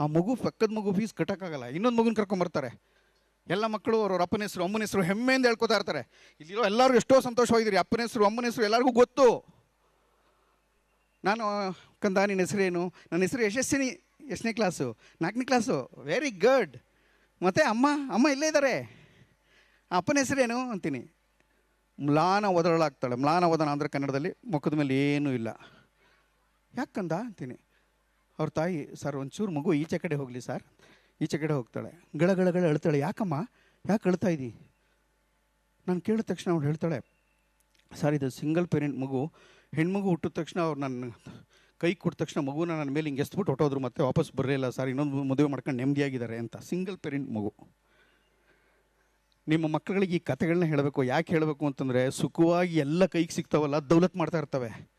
ಆ ಮಗು, ಪಕ್ಕದ ಮಗು ಫೀಸ್ ಕಟ್ಟೋಕ್ಕಾಗಲ್ಲ. ಇನ್ನೊಂದು ಮಗುನ ಕರ್ಕೊಂಬರ್ತಾರೆ ಎಲ್ಲ ಮಕ್ಕಳು ಅವ್ರವ್ರ ಅಪ್ಪನ ಹೆಸರು, ಅಮ್ಮನ ಹೆಸರು ಹೆಮ್ಮೆಯಿಂದ ಹೇಳ್ಕೊತಾ ಇರ್ತಾರೆ. ಇಲ್ಲಿರೋ ಎಲ್ಲರೂ ಎಷ್ಟೋ ಸಂತೋಷವಾಗಿದ್ದೀರಿ. ಅಪ್ಪನ ಹೆಸರು, ಅಮ್ಮನ ಹೆಸರು ಎಲ್ಲರಿಗೂ ಗೊತ್ತು. ನಾನು ಕಂದ ನಿನ್ನ ಹೆಸರೇನು ನನ್ನ ಹೆಸರು ಯಶಸ್ವಿನಿ ಎಷ್ಟನೇ ಕ್ಲಾಸು, ನಾಲ್ಕನೇ ಕ್ಲಾಸು ವೆರಿ ಗುಡ್ ಮತ್ತು ಅಮ್ಮ ಅಮ್ಮ ಇಲ್ಲೇ ಇದ್ದಾರೆ. ಅಪ್ಪನ ಹೆಸರೇನು ಅಂತೀನಿ. ಮ್ಲಾನ ಒದರಳಾಗ್ತಾಳೆ ಮ್ಲಾನ ವದನ ಅಂದರೆ ಕನ್ನಡದಲ್ಲಿ ಮುಖದ ಮೇಲೆ ಏನೂ ಇಲ್ಲ. ಯಾಕಂದ ಅಂತೀನಿ. ಅವ್ರ ತಾಯಿ, ಸರ್, ಒಂಚೂರು ಮಗು ಈಚೆ ಕಡೆ ಹೋಗಲಿ ಸರ್. ಈಚೆ ಕಡೆ ಹೋಗ್ತಾಳೆ. ಗಳ ಗಳ ಗಳ ಅಳ್ತಾಳೆ ಯಾಕಮ್ಮ? ಯಾಕೆ ಅಳ್ತಾ ಇದ್ದೀ ನಾನು ಕೇಳಿದ ತಕ್ಷಣ ಅವಳು ಹೇಳ್ತಾಳೆ, ಸರ್, ಇದು ಸಿಂಗಲ್ ಪೇರೆಂಟ್ ಮಗು ಹೆಣ್ಮಗು ಹುಟ್ಟಿದ ತಕ್ಷಣ ಅವ್ರು ನನ್ನ ಕೈ ಕೊಟ್ಟ ತಕ್ಷಣ ಮಗುನ ನನ್ನ ಮೇಲೆ ಹಿಂಗೆ ಎಸ್ಬಿಟ್ಟು ಹೊಟ್ಟೋದ್ರು ಮತ್ತೆ ವಾಪಸ್ ಬರಲಿಲ್ಲ ಸರ್, ಇನ್ನೊಂದು ಮದುವೆ ಮಾಡ್ಕೊಂಡು ನೆಮ್ಮದಿಯಾಗಿದ್ದಾರೆ ಅಂತ. ಸಿಂಗಲ್ ಪೇರೆಂಟ್ ಮಗು. ನಿಮ್ಮ ಮಕ್ಕಳಿಗೆ ಈ ಕಥೆಗಳನ್ನ ಹೇಳಬೇಕು. ಯಾಕೆ ಹೇಳಬೇಕು ಅಂತಂದರೆ, ಸುಖವಾಗಿ ಎಲ್ಲ ಕೈಗೆ ಸಿಗ್ತಾವಲ್ಲ, ದೌಲತ್ ಮಾಡ್ತಾ ಇರ್ತವೆ.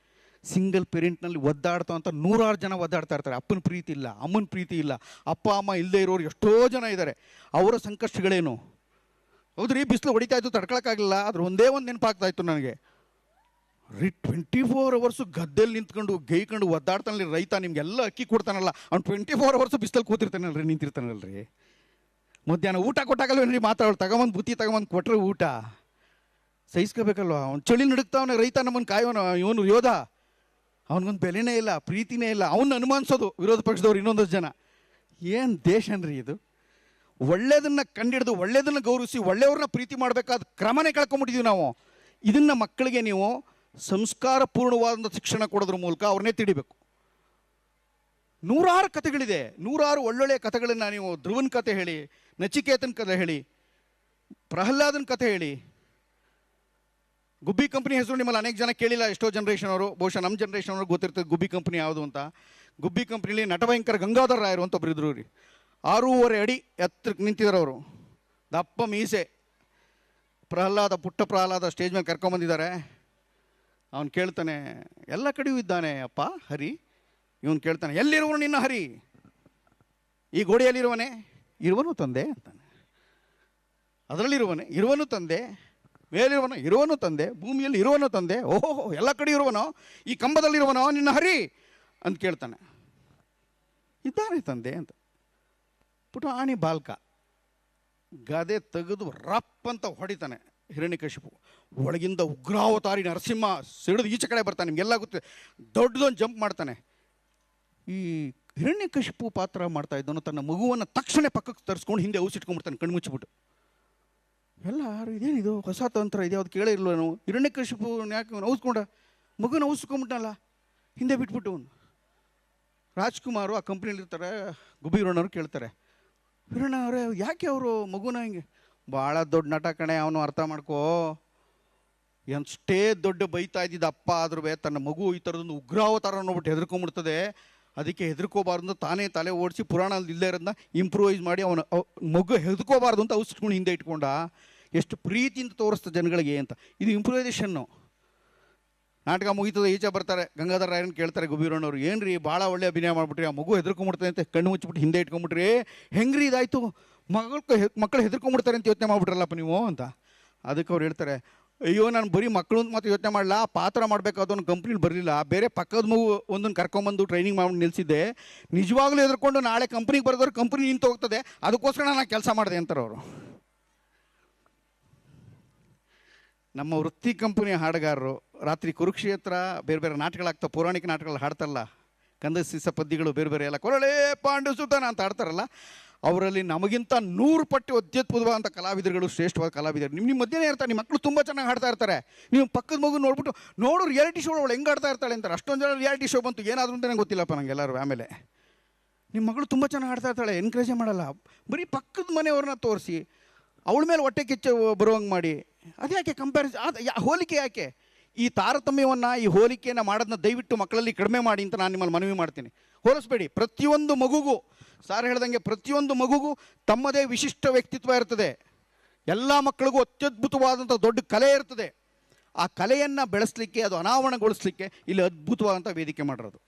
ಸಿಂಗಲ್ ಪೇರೆಂಟ್ನಲ್ಲಿ ಒದ್ದಾಡ್ತಾ ಅಂತ ನೂರಾರು ಜನ ಒದ್ದಾಡ್ತಾ ಇರ್ತಾರೆ. ಅಪ್ಪನ ಪ್ರೀತಿ ಇಲ್ಲ, ಅಮ್ಮನ ಪ್ರೀತಿ ಇಲ್ಲ. ಅಪ್ಪ, ಅಮ್ಮ ಇಲ್ಲದೆ ಇರೋರು ಎಷ್ಟೋ ಜನ ಇದ್ದಾರೆ. ಅವರ ಸಂಕಷ್ಟಗಳೇನು? ಹೌದ್ರಿ, ಬಿಸಿಲು ಹೊಡಿತಾ ಇತ್ತು, ತಡ್ಕೊಳಕ್ಕಾಗಲಿಲ್ಲ, ಆದ್ರೆ ಒಂದೇ ಒಂದು ನೆನಪಾಗ್ತಾ ಇತ್ತು ನನಗೆ. ರೀ ಟ್ವೆಂಟಿ ಫೋರ್ ಅವರ್ಸು ಗದ್ದೆಲ್ಲಿ ನಿಂತ್ಕೊಂಡು ಗೈಕೊಂಡು ಒದ್ದಾಡ್ತಾನಲ್ಲಿ ರೈತ, ನಿಮ್ಗೆಲ್ಲ ಅಕ್ಕಿ ಕೊಡ್ತಾನಲ್ಲ, ಅವ್ನು ಟ್ವೆಂಟಿ ಫೋರ್ ಅವರ್ಸು ಬಿಸ್ತಲ್ಲಿ ಕೂತಿರ್ತಾನಲ್ರಿ ನಿಂತಿರ್ತಾನಲ್ರಿ ಮಧ್ಯಾಹ್ನ ಊಟ ಕೊಟ್ಟಾಗಲ್ವೇನ್ರಿ ಮಾತಾಡೋಳು ತಗೊಂಬಂದು ಬುತ್ತಿ ತಗೊಂಬಂದು ಕೊಟ್ಟರೆ ಊಟ. ಸಹಿಸ್ಕೋಬೇಕಲ್ವ? ಅವ್ನು ಚಳಿ ನಡುಕ್ತಾವನೆ ರೈತ ನಮ್ಮನ್ನು ಕಾಯೋನು, ಇವನು ಯೋಧ. ಅವನಿಗೊಂದು ಬೆಲೆನೇ ಇಲ್ಲ, ಪ್ರೀತಿನೇ ಇಲ್ಲ ಅವನ್ನ ಅನುಮಾನಿಸೋದು ವಿರೋಧ ಪಕ್ಷದವ್ರು ಇನ್ನೊಂದಷ್ಟು ಜನ. ಏನು ದೇಶನ್ರಿ ಇದು? ಒಳ್ಳೇದನ್ನ ಕಂಡಿಡಿದು, ಒಳ್ಳೇದನ್ನ ಗೌರವಿಸಿ, ಒಳ್ಳೆಯವ್ರನ್ನ ಪ್ರೀತಿ ಮಾಡಬೇಕಾದ ಕ್ರಮನೇ ಕಳ್ಕೊಂಬಿಟ್ಟಿದ್ದೀವಿ ನಾವು. ಇದನ್ನು ಮಕ್ಕಳಿಗೆ ನೀವು ಸಂಸ್ಕಾರಪೂರ್ಣವಾದಂಥ ಶಿಕ್ಷಣ ಕೊಡೋದ್ರ ಮೂಲಕ ಅವ್ರನ್ನೇ ತಿಳಿಬೇಕು ನೂರಾರು ಕಥೆಗಳಿದೆ. ನೂರಾರು ಒಳ್ಳೊಳ್ಳೆಯ ಕಥೆಗಳನ್ನು ನೀವು ಧ್ರುವನ್ ಕಥೆ ಹೇಳಿ, ನಚಿಕೇತನ್ ಕಥೆ ಹೇಳಿ, ಪ್ರಹ್ಲಾದನ್ ಕಥೆ ಹೇಳಿ. ಗುಬ್ಬಿ ಕಂಪ್ನಿ ಹೆಸರು ನಿಮ್ಮಲ್ಲಿ ಅನೇಕ ಜನ ಕೇಳಿಲ್ಲ, ಎಷ್ಟೋ ಜನರೇಷನ್ ಅವರು. ಬಹುಶಃ ನಮ್ಮ ಜನರೇಷನ್ ಅವ್ರಿಗೆ ಗೊತ್ತಿರ್ತದೆ ಗುಬ್ಬಿ ಕಂಪ್ನಿ ಯಾವುದು ಅಂತ. ಗುಬ್ಬಿ ಕಂಪ್ನಿಲಿ ನಟಭಯಂಕರ ಗಂಗಾಧರ ರಾಯರು ಅಂತ ಒಬ್ರು ಇದ್ರು ರೀ. ಆರೂವರೆ ಅಡಿ ಎತ್ತರಕ್ಕೆ ನಿಂತಿದ್ದಾರೆ ಅವರು. ದಪ್ಪ ಮೀಸೆ. ಪ್ರಹ್ಲಾದ, ಪುಟ್ಟ ಪ್ರಹ್ಲಾದ ಸ್ಟೇಜ್ ಮೇಲೆ ಕರ್ಕೊಂಬಂದಿದ್ದಾರೆ. ಅವನು ಕೇಳ್ತಾನೆ ಎಲ್ಲ ಕಡೆಯೂ ಇದ್ದಾನೆ ಅಪ್ಪ ಹರಿ? ಇವನು ಕೇಳ್ತಾನೆ ಎಲ್ಲಿರುವನು ನಿನ್ನ ಹರಿ? ಈ ಗೋಡೆಯಲ್ಲಿರುವನೆ? ಇರುವನು ತಂದೆ ಅಂತಾನೆ. ಅದರಲ್ಲಿರುವನೆ? ಇರುವನು ತಂದೆ. ಮೇಲಿರುವನು? ಇರುವನು ತಂದೆ. ಭೂಮಿಯಲ್ಲಿ ಇರುವನು ತಂದೆ? ಓಹೋ ಎಲ್ಲ ಕಡೆ ಇರುವನೋ? ಈ ಕಂಬದಲ್ಲಿರುವನೋ? ನಿನ್ನ ಹರಿ? ಅಂತ ಕೇಳ್ತಾನೆ. ಇದ್ದಾನೆ ತಂದೆ ಅಂತ. ಪುಟಾಣಿ ಬಾಲ್ಕ ಗದೆ ತೆಗೆದು ರಪ್ ಅಂತ ಹೊಡಿತಾನೆ. ಹಿರಣ್ಯಕಶಿಪು ಒಳಗಿಂದ ಉಗ್ರಾವತಾರಿ ನರಸಿಂಹ ಸಿಡಿದು ಈಚೆ ಕಡೆ ಬರ್ತಾನೆ, ನಿಮಗೆಲ್ಲ ಗೊತ್ತಿದೆ ದೊಡ್ಡದೊಂದು ಜಂಪ್ ಮಾಡ್ತಾನೆ. ಈ ಹಿರಣ್ಯಕಶಿಪು ಪಾತ್ರ ಮಾಡ್ತಾ ಇದ್ದವನು ತನ್ನ ಮಗುವನ್ನು ತಕ್ಷಣ ಪಕ್ಕಕ್ಕೆ ತರಿಸ್ಕೊಂಡು ಹಿಂದೆ ಔಸಿಟ್ಕೊಂಡ್ಬಿಡ್ತಾನೆ ಕಣ್ಮುಚ್ಚಿಬಿಟ್ಟು ಎಲ್ಲ ಇದೇನಿದು ಹೊಸ ತಂತ್ರ ಇದೆ ಅದು ಕೇಳೇ ನಾವು ಹಿರಣ್ಯಕಶಿಪು ಯಾಕೆ ಔಸ್ಕೊಂಡ? ಮಗುನ ಔಸ್ಕೊಂಬಿಟ್ಟನಲ್ಲ ಹಿಂದೆ ಬಿಟ್ಬಿಟ್ಟು ಅವನು. ರಾಜ್ಕುಮಾರು ಆ ಕಂಪ್ನಿಲಿರ್ತಾರೆ ಗುಬ್ಬಿರೋಣವ್ರು ಕೇಳ್ತಾರೆ. ಹಿರಣ್ಣ ಅವರೇ, ಯಾಕೆ ಅವರು ಮಗುನ ಹಿಂಗೆ ಭಾಳ ದೊಡ್ಡ ನಟ ಕಣೆ, ಅವನು ಅರ್ಥ ಮಾಡ್ಕೋ. ಎಷ್ಟೇ ದೊಡ್ಡ ಬೈತಾ ಇದ್ದಿದ್ದ ಅಪ್ಪ ಆದ್ರೂ ತನ್ನ ಮಗು ಈ ಥರದೊಂದು ಉಗ್ರಾವತಾರ ನೋಡ್ಬಿಟ್ಟು ಹೆದರ್ಕೊಂಡ್ಬಿಡ್ತದೆ ಅದಕ್ಕೆ ಹೆದರ್ಕೋಬಾರ್ದು ತಾನೇ ತಲೆ ಓಡಿಸಿ ಪುರಾಣದಲ್ಲಿ ಇಲ್ಲದೆ ಇರೋದನ್ನ ಇಂಪ್ರೂವೈಸ್ ಮಾಡಿ ಅವನು, ಅವ್- ಮಗು ಹೆದರ್ಕೋಬಾರ್ದು ಅಂತ ಔಷಧಗಳು ಹಿಂದೆ ಇಟ್ಕೊಂಡ. ಎಷ್ಟು ಪ್ರೀತಿಯಿಂದ ತೋರಿಸ್ತದೆ ಜನಗಳಿಗೆ ಅಂತ. ಇದು ಇಂಪ್ರೂವೈಸೇಷನ್ನು ನಾಟಕ ಮುಗೀತದೆ, ಈಚೆ ಬರ್ತಾರೆ, ಗಂಗಾಧರ ರಾಯನ್ ಕೇಳ್ತಾರೆ ಗುಬೀರಣ್ಣವ್ರು ಏನು ರೀ ಭಾಳ ಒಳ್ಳೆ ಅಭಿನಯ ಮಾಡ್ಬಿಟ್ರಿ, ಆ ಮಗು ಹೆದರ್ಕೊಂಬಿಡ್ತದೆ ಅಂತ ಕಣ್ಣು ಮುಚ್ಚಿಬಿಟ್ಟು ಹಿಂದೆ ಇಟ್ಕೊಂಬಿಟ್ರಿ. ಹೆಂಗ್ರಿ ಇದಾಯಿತು? ಮಗಳು ಮಕ್ಕಳು ಹೆದರ್ಕೊಂಡ್ಬಿಡ್ತಾರೆ ಅಂತ ಯೋಚನೆ ಮಾಡ್ಬಿಟ್ರಲ್ಲಪ್ಪ ನೀವು ಅಂತ. ಅದಕ್ಕೆ ಅವ್ರು ಹೇಳ್ತಾರೆ, ಅಯ್ಯೋ, ನಾನು ಬರೀ ಮಕ್ಕಳು ಅಂತ ಮಾತ್ರ ಯೋಚನೆ ಮಾಡಲ್ಲ ಪಾತ್ರ ಮಾಡಬೇಕಾದ ಒಂದು ಕಂಪ್ನಿಲಿ ಬರಲಿಲ್ಲ. ಬೇರೆ ಪಕ್ಕದ ಮಗು ಒಂದನ್ನು ಕರ್ಕೊಂಬಂದು ಟ್ರೈನಿಂಗ್ ಮಾಡಿ ನಿಲ್ಲಿಸಿದ್ದೆ ನಿಜವಾಗ್ಲೂ ಎದುರ್ಕೊಂಡು ನಾಳೆ ಕಂಪ್ನಿಗೆ ಬರೆದವ್ರು ಕಂಪ್ನಿ ನಿಂತು ಹೋಗ್ತದೆ. ಅದಕ್ಕೋಸ್ಕರ ನಾನು ಕೆಲಸ ಮಾಡಿದೆ, ಅಂತಾರೆ ಅವರು. ನಮ್ಮ ವೃತ್ತಿ ಕಂಪನಿಯ ಹಾಡುಗಾರರು, ರಾತ್ರಿ ಕುರುಕ್ಷೇತ್ರ, ಬೇರೆ ಬೇರೆ ನಾಟಕಗಳಾಗ್ತಾವೆ ಪೌರಾಣಿಕ ನಾಟಕಗಳು ಹಾಡ್ತಾರಲ್ಲ ಕಂದ ಸಿಸ ಪದ್ಯಗಳು ಬೇರೆ ಬೇರೆ ಎಲ್ಲ, ಕೊರಳೆ ಪಾಂಡು ಸುತನ ಅಂತ ಹಾಡ್ತಾರಲ್ಲ ಅವರಲ್ಲಿ ನಮಗಿಂತ ನೂರು ಪಟ್ಟು ಅತ್ಯದ್ಭುತವಾದಂಥ ಕಲಾವಿದರುಗಳು ಶ್ರೇಷ್ಠವಾದ ಕಲಾವಿದರು. ನಿಮ್ಮ ನಿಮ್ಮ ಮಧ್ಯೆ ಇರ್ತಾರೆ ನಿಮ್ಮ ಮಕ್ಕಳು ತುಂಬ ಚೆನ್ನಾಗಿ ಹಾಡ್ತಾ ಇರ್ತಾರೆ. ನೀವು ಪಕ್ಕದ ಮಗು ನೋಡ್ಬಿಟ್ಟು, ನೋಡು ರಿಯಾಲಿಟಿ ಶೋ ಅವಳು ಹೆಂಗೆ ಆಡ್ತಾ ಇರ್ತಾಳೆ ಅಂತಾರೆ. ಅಷ್ಟೊಂದು ಜನ ರಿಯಾಲಿಟಿ ಶೋ ಬಂತು, ಏನಾದರೂ ಅಂತ ನಂಗೆ ಗೊತ್ತಿಲ್ಲಪ್ಪ ನಂಗೆ ಎಲ್ಲರೂ ಆಮೇಲೆ. ನಿಮ್ಮ ಮಗಳು ತುಂಬ ಚೆನ್ನಾಗಿ ಆಡ್ತಾ ಇರ್ತಾಳೆ ಎನ್ಕರೇಜೇ ಮಾಡಲ್ಲ. ಬರೀ ಪಕ್ಕದ ಮನೆಯವ್ರನ್ನ ತೋರಿಸಿ, ಅವಳ ಮೇಲೆ ಹೊಟ್ಟೆ ಕಿಚ್ಚ ಬರುವಂಗೆ ಮಾಡಿ. ಅದು ಯಾಕೆ ಕಂಪ್ಯಾರಿಸ್ ಅದು ಹೋಲಿಕೆ ಯಾಕೆ? ಈ ತಾರತಮ್ಯವನ್ನು, ಈ ಹೋಲಿಕೆಯನ್ನು ಮಾಡೋದನ್ನ ದಯವಿಟ್ಟು ಮಕ್ಕಳಲ್ಲಿ ಕಡಿಮೆ ಮಾಡಿ ಅಂತ ನಾನು ನಿಮ್ಮಲ್ಲಿ ಮನವಿ ಮಾಡ್ತೀನಿ. ಹೋಲಿಸ್ಬೇಡಿ, ಪ್ರತಿಯೊಂದು ಮಗುಗೂ ಸಾರ್ ಹೇಳ್ದಂಗೆ ಪ್ರತಿಯೊಂದು ಮಗುಗೂ ತಮ್ಮದೇ ವಿಶಿಷ್ಟ ವ್ಯಕ್ತಿತ್ವ ಇರ್ತದೆ. ಎಲ್ಲ ಮಕ್ಕಳಿಗೂ ಅತ್ಯದ್ಭುತವಾದಂಥ ದೊಡ್ಡ ಕಲೆ ಇರ್ತದೆ. ಆ ಕಲೆಯನ್ನು ಬೆಳೆಸಲಿಕ್ಕೆ, ಅದು ಅನಾವರಣಗೊಳಿಸಲಿಕ್ಕೆ ಇಲ್ಲಿ ಅದ್ಭುತವಾದಂಥ ವೇದಿಕೆ ಮಾಡಿರೋದು.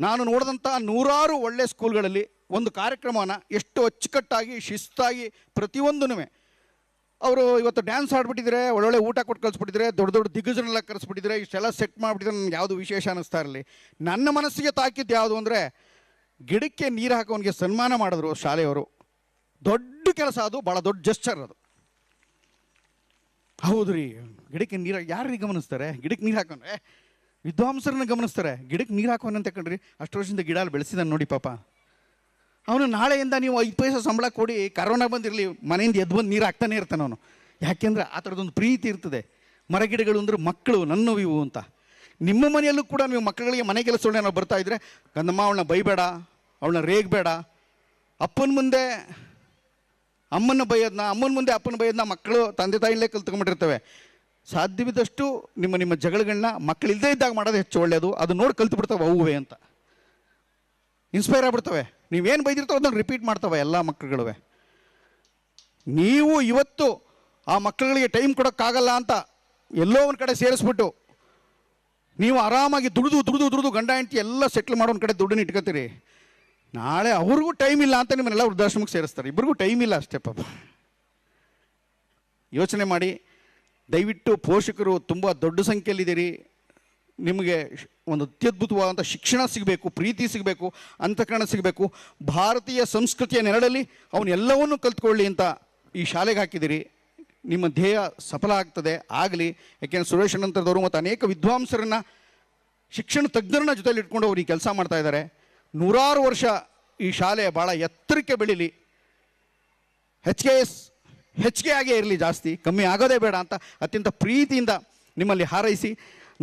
ನಾನು ನೋಡಿದಂಥ ನೂರಾರು ಒಳ್ಳೆಯ ಸ್ಕೂಲ್ಗಳಲ್ಲಿ ಒಂದು ಕಾರ್ಯಕ್ರಮನ ಎಷ್ಟು ಅಚ್ಚುಕಟ್ಟಾಗಿ, ಶಿಸ್ತಾಗಿ ಪ್ರತಿಯೊಂದೂ ಅವರು ಇವತ್ತು ಡ್ಯಾನ್ಸ್ ಆಡ್ಬಿಟ್ಟಿದ್ರೆ, ಒಳ್ಳೊಳ್ಳೆ ಊಟ ಕೊಟ್ಟು ಕಳಿಸ್ಬಿಟ್ಟಿದ್ರೆ, ದೊಡ್ಡ ದೊಡ್ಡ ದಿಗ್ಗಜನೆಲ್ಲ ಕರೆಸ್ಬಿಟ್ಟಿದ್ರೆ, ಇಷ್ಟೆಲ್ಲ ಸೆಟ್ ಮಾಡಿಬಿಟ್ಟಿದ್ರೆ ನನಗೆ ಯಾವುದು ವಿಶೇಷ ಅನ್ನಿಸ್ತಾ ಇರಲಿ. ನನ್ನ ಮನಸ್ಸಿಗೆ ತಾಕಿದ್ದು ಯಾವುದು ಅಂದರೆ ಗಿಡಕ್ಕೆ ನೀರು ಹಾಕೋನಿಗೆ ಸನ್ಮಾನ ಮಾಡಿದ್ರು ಶಾಲೆಯವರು. ದೊಡ್ಡ ಕೆಲಸ ಅದು ಭಾಳ ದೊಡ್ಡ ಜಸ್ಚರ್ ಅದು. ಹೌದು ರೀ ಗಿಡಕ್ಕೆ ನೀರು ಯಾರಿಗೆ ಗಮನಿಸ್ತಾರೆ? ಗಿಡಕ್ಕೆ ನೀರು ಹಾಕೊಂಡ್ರೆ ವಿದ್ವಾಂಸರನ್ನ ಗಮನಿಸ್ತಾರೆ. ಗಿಡಕ್ಕೆ ನೀರು ಹಾಕೋನಂತ ಕಣ್ರಿ ಅಷ್ಟು ವರ್ಷದಿಂದ ಗಿಡ ಅಲ್ಲಿ ಬೆಳೆಸಿದಾನೆ ನೋಡಿ ಪಾಪ. ಅವನು ನಾಳೆಯಿಂದ ನೀವು ಐದು ಪೈಸೆ ಸಂಬಳ ಕೊಡಿ, ಕರೋನಾ ಬಂದಿರಲಿ, ಮನೆಯಿಂದ ಎದ್ದು ಬಂದು ನೀರು ಹಾಕ್ತಾನೆ ಇರ್ತಾನೆ ಅವನು. ಯಾಕೆಂದ್ರೆ ಆ ಥರದೊಂದು ಪ್ರೀತಿ ಇರ್ತದೆ. ಮರಗಿಡಗಳು ಅಂದ್ರೆ ಮಕ್ಕಳು, ನನ್ನವು ಇವು ಅಂತ. ನಿಮ್ಮ ಮನೆಯಲ್ಲೂ ಕೂಡ ನೀವು ಮಕ್ಕಳಿಗೆ ಮನೆ ಕೆಲಸ ನಾವು ಬರ್ತಾ ಇದ್ರೆ, ಕಂದಮ್ಮ, ಅವಳನ್ನ ಬೈಬೇಡ. ಅವಳನ್ನ ರೇಗಬೇಡ ಅಪ್ಪನ ಮುಂದೆ ಅಮ್ಮನ ಬೈಯೋದನ್ನ ಅಮ್ಮನ ಮುಂದೆ ಅಪ್ಪನ ಬೈಯೋದನ್ನ ಮಕ್ಕಳು ತಂದೆ ತಾಯಿಲೇ ಕಲ್ತ್ಕೊಂಡ್ಬಿಟ್ಟಿರ್ತವೆ. ಸಾಧ್ಯವಿದ್ದಷ್ಟು ನಿಮ್ಮ ನಿಮ್ಮ ಜಗಳಗಳನ್ನ ಮಕ್ಕಳು ಇಲ್ಲದೇ ಇದ್ದಾಗ ಮಾಡೋದು ಹೆಚ್ಚು ಒಳ್ಳೆಯದು ಅದು ನೋಡಿ ಕಲ್ತು ಬಿಡ್ತವೆ ಅವುವೆ ಅಂತ. ಇನ್ಸ್ಪೈರ್ ಆಗ್ಬಿಡ್ತವೆ. ನೀವೇನು ಬೈದಿರ್ತವೆ ಅದನ್ನು ರಿಪೀಟ್ ಮಾಡ್ತವೆ ಎಲ್ಲ ಮಕ್ಕಳುಗಳವೆ. ನೀವು ಇವತ್ತು ಆ ಮಕ್ಕಳುಗಳಿಗೆ ಟೈಮ್ ಕೊಡೋಕ್ಕಾಗಲ್ಲ ಅಂತ ಎಲ್ಲೋ ಒಂದು ಕಡೆ ಸೇರಿಸ್ಬಿಟ್ಟು ನೀವು ಆರಾಮಾಗಿ ದುಡಿದು ದುಡಿದು ದುಡಿದು ಗಂಡ ಹೆಂಡತಿ ಎಲ್ಲ ಸೆಟ್ಲ್ ಮಾಡೋ ಒಂದು ಕಡೆ ದುಡ್ಡನ್ನ ಇಟ್ಕೋತೀರಿ. ನಾಳೆ ಅವ್ರಿಗೂ ಟೈಮ್ ಇಲ್ಲ ಅಂತ ನಿಮ್ಮನ್ನೆಲ್ಲ ವೃದ್ಧಾಶ್ರಮಕ್ಕೆ ಸೇರಿಸ್ತಾರೆ. ಇಬ್ಬರಿಗೂ ಟೈಮ್ ಇಲ್ಲ ಅಷ್ಟೇ ಪಾಪ. ಯೋಚನೆ ಮಾಡಿ, ದಯವಿಟ್ಟು ಪೋಷಕರು ತುಂಬ ದೊಡ್ಡ ಸಂಖ್ಯೆಯಲ್ಲಿದ್ದೀರಿ. ನಿಮಗೆ ಒಂದು ಅತ್ಯದ್ಭುತವಾದಂಥ ಶಿಕ್ಷಣ ಸಿಗಬೇಕು, ಪ್ರೀತಿ ಸಿಗಬೇಕು, ಅಂತಃಕರಣ ಸಿಗಬೇಕು. ಭಾರತೀಯ ಸಂಸ್ಕೃತಿಯ ನೆರಳಲ್ಲಿ ಅವನು ಎಲ್ಲವನ್ನೂ ಕಲ್ತ್ಕೊಳ್ಳಿ ಅಂತ ಈ ಶಾಲೆಗೆ ಹಾಕಿದ್ದೀರಿ. ನಿಮ್ಮ ಧ್ಯೇಯ ಸಫಲ ಆಗ್ತದೆ, ಆಗಲಿ. ಯಾಕೆಂದರೆ ಸುರೇಶ್ ಅನಂತರದವರು ಮತ್ತು ಅನೇಕ ವಿದ್ವಾಂಸರನ್ನು ಶಿಕ್ಷಣ ತಜ್ಞರನ್ನ ಜೊತೆಯಲ್ಲಿ ಇಟ್ಕೊಂಡು ಅವ್ರು ಈ ಕೆಲಸ ಮಾಡ್ತಾ ಇದ್ದಾರೆ. ನೂರಾರು ವರ್ಷ ಈ ಶಾಲೆ ಭಾಳ ಎತ್ತರಕ್ಕೆ ಬೆಳೀಲಿ. ಹೆಚ್ ಕೆ ಎಸ್ ಹೆಚ್ಚಿಗೆ ಆಗೇ ಇರಲಿ ಜಾಸ್ತಿ, ಕಮ್ಮಿ ಆಗೋದೇ ಬೇಡ ಅಂತ ಅತ್ಯಂತ ಪ್ರೀತಿಯಿಂದ ನಿಮ್ಮಲ್ಲಿ ಹಾರೈಸಿ,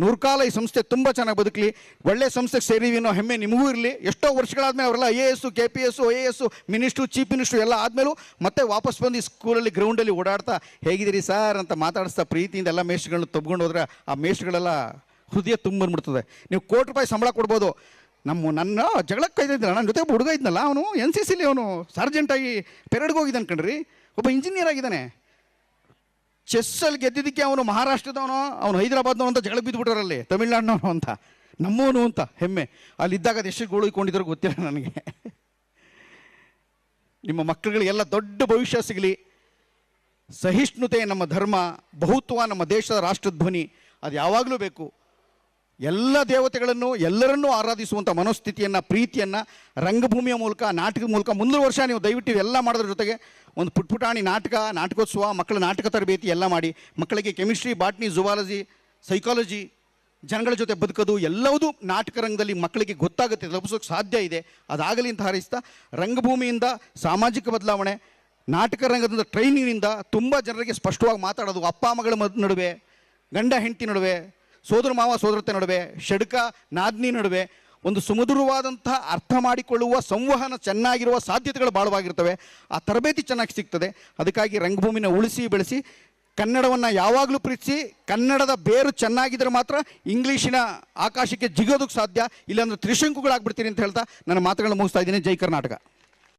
ನೂರ್ಕಾಲ ಈ ಸಂಸ್ಥೆ ತುಂಬ ಚೆನ್ನಾಗಿ ಬದುಕಲಿ, ಒಳ್ಳೆ ಸಂಸ್ಥೆಗೆ ಸೇರಿವಿ ಅನ್ನೋ ಹೆಮ್ಮೆ ನಿಮಗೂ ಇರಲಿ, ಎಷ್ಟೋ ವರ್ಷಗಳಾದ್ಮೇಲೆ ಅವರೆಲ್ಲ I A S K P S I A S minister chief minister ಎಲ್ಲ ಆದಮೇಲೂ ಮತ್ತೆ ವಾಪಸ್ ಬಂದು ಈ ಸ್ಕೂಲಲ್ಲಿ ಗ್ರೌಂಡಲ್ಲಿ ಓಡಾಡ್ತಾ, ಹೇಗಿದ್ದೀರಿ ಸರ್ ಅಂತ ಮಾತಾಡಿಸ್ತಾ ಪ್ರೀತಿಯಿಂದ ಎಲ್ಲ ಮೇಷ್ಟ್ರುಗಳನ್ನ ತಬ್ಕೊಂಡು ಹೋದ್ರೆ ಆ ಮೇಷ್ಟ್ರುಗಳೆಲ್ಲ ಹೃದಯ ತುಂಬಿಡ್ಬಿಡ್ತದೆ ನೀವು ಕೋಟಿ ರೂಪಾಯಿ ಸಂಬಳ ಕೊಡ್ಬೋದು ನಮ್ಮ ನನ್ನ ಜಗಳಕ್ಕೆ ಕೈದಿದ್ದಲ್ಲ ನನ್ನ ಜೊತೆ ಹುಡುಗ ಇದ್ನಲ್ಲ, ಅವನು ಎನ್ ಸಿ ಸಿಲಿ ಅವನು ಸಾರ್ಜೆಂಟಾಗಿ ಪೆರಡ್ಗೆ ಹೋಗಿದ್ದಾನೆ ಕಣ್ರಿ. ಒಬ್ಬ ಇಂಜಿನಿಯರ್ ಆಗಿದ್ದಾನೆ. ಚೆಸ್ಸಲ್ಲಿ ಗೆದ್ದಿದ್ದಕ್ಕೆ ಅವನು ಮಹಾರಾಷ್ಟ್ರದವನು, ಅವನು ಹೈದರಾಬಾದ್ನವನು ಅಂತ ಜಗಳ ಬಿದ್ದುಬಿಟ್ರಲ್ಲಿ ತಮಿಳ್ನಾಡಿನವನು ಅಂತ, ನಮ್ಮವನು ಅಂತ, ಹೆಮ್ಮೆ. ಅಲ್ಲಿದ್ದಾಗ ಅದು ಎಷ್ಟು ಗೋಳಿಕೊಂಡಿದ್ರು ಗೊತ್ತಿಲ್ಲ ನನಗೆ. ನಿಮ್ಮ ಮಕ್ಕಳುಗಳಿಗೆಲ್ಲ ದೊಡ್ಡ ಭವಿಷ್ಯ ಸಿಗಲಿ. ಸಹಿಷ್ಣುತೆ ನಮ್ಮ ಧರ್ಮ, ಬಹುತ್ವ ನಮ್ಮ ದೇಶದ ರಾಷ್ಟ್ರಧ್ವನಿ, ಅದು ಯಾವಾಗಲೂ ಬೇಕು. ಎಲ್ಲ ದೇವತೆಗಳನ್ನು ಎಲ್ಲರನ್ನೂ ಆರಾಧಿಸುವಂಥ ಮನೋಸ್ಥಿತಿಯನ್ನು, ಪ್ರೀತಿಯನ್ನು, ರಂಗಭೂಮಿಯ ಮೂಲಕ, ನಾಟಕದ ಮೂಲಕ ಮುಂದಿನ ವರ್ಷ ನೀವು ದಯವಿಟ್ಟು ಇವೆಲ್ಲ ಮಾಡೋದ್ರ ಜೊತೆಗೆ ಒಂದು ಪುಟ್ಪುಟಾಣಿ ನಾಟಕ, ನಾಟಕೋತ್ಸವ, ಮಕ್ಕಳ ನಾಟಕ ತರಬೇತಿ ಎಲ್ಲ ಮಾಡಿ, ಮಕ್ಕಳಿಗೆ ಕೆಮಿಸ್ಟ್ರಿ, ಬಾಟ್ನಿ, ಜುವಾಲಜಿ, ಸೈಕಾಲಜಿ, ಜನಗಳ ಜೊತೆ ಬದುಕೋದು, ಎಲ್ಲವೂ ನಾಟಕ ರಂಗದಲ್ಲಿ ಮಕ್ಕಳಿಗೆ ಗೊತ್ತಾಗುತ್ತೆ ತಪ್ಪಿಸೋಕೆ ಸಾಧ್ಯ ಇದೆ. ಅದಾಗಲಿ ಅಂತ ಹಾರೈಸ್ತಾ, ರಂಗಭೂಮಿಯಿಂದ ಸಾಮಾಜಿಕ ಬದಲಾವಣೆ, ನಾಟಕ ರಂಗದಿಂದ ಟ್ರೈನಿಂಗಿನಿಂದ ತುಂಬ ಜನರಿಗೆ ಸ್ಪಷ್ಟವಾಗಿ ಮಾತಾಡೋದು, ಅಪ್ಪ ಮಗಳ ನಡುವೆ, ಗಂಡ, ಹೆಂಡತಿ ನಡುವೆ ಸೋದರ ಮಾವ ಸೋದರತೆ ನಡುವೆ ಷಡ್ಕ ನಾದ್ನಿ ನಡುವೆ ಒಂದು ಸುಮಧುರವಾದಂತಹ ಅರ್ಥ ಮಾಡಿಕೊಳ್ಳುವ, ಸಂವಹನ ಚೆನ್ನಾಗಿರುವ ಸಾಧ್ಯತೆಗಳು ಭಾಳವಾಗಿರ್ತವೆ ಆ ತರಬೇತಿ ಚೆನ್ನಾಗಿ ಸಿಗ್ತದೆ. ಅದಕ್ಕಾಗಿ ರಂಗಭೂಮಿನ ಉಳಿಸಿ, ಬೆಳೆಸಿ, ಕನ್ನಡವನ್ನು ಯಾವಾಗಲೂ ಪ್ರೀತಿಸಿ, ಕನ್ನಡದ ಬೇರು ಚೆನ್ನಾಗಿದ್ರೆ ಮಾತ್ರ ಇಂಗ್ಲೀಷಿನ ಆಕಾಶಕ್ಕೆ ಜಿಗೋದಕ್ಕೆ ಸಾಧ್ಯ. ಇಲ್ಲಾಂದ್ರೆ ತ್ರಿಶಂಕುಗಳಾಗ್ಬಿಡ್ತೀನಿ ಅಂತ ಹೇಳ್ತಾ ನನ್ನ ಮಾತುಗಳನ್ನು ಮುಗಿಸ್ತಾ ಇದ್ದೀನಿ. ಜೈ ಕರ್ನಾಟಕ.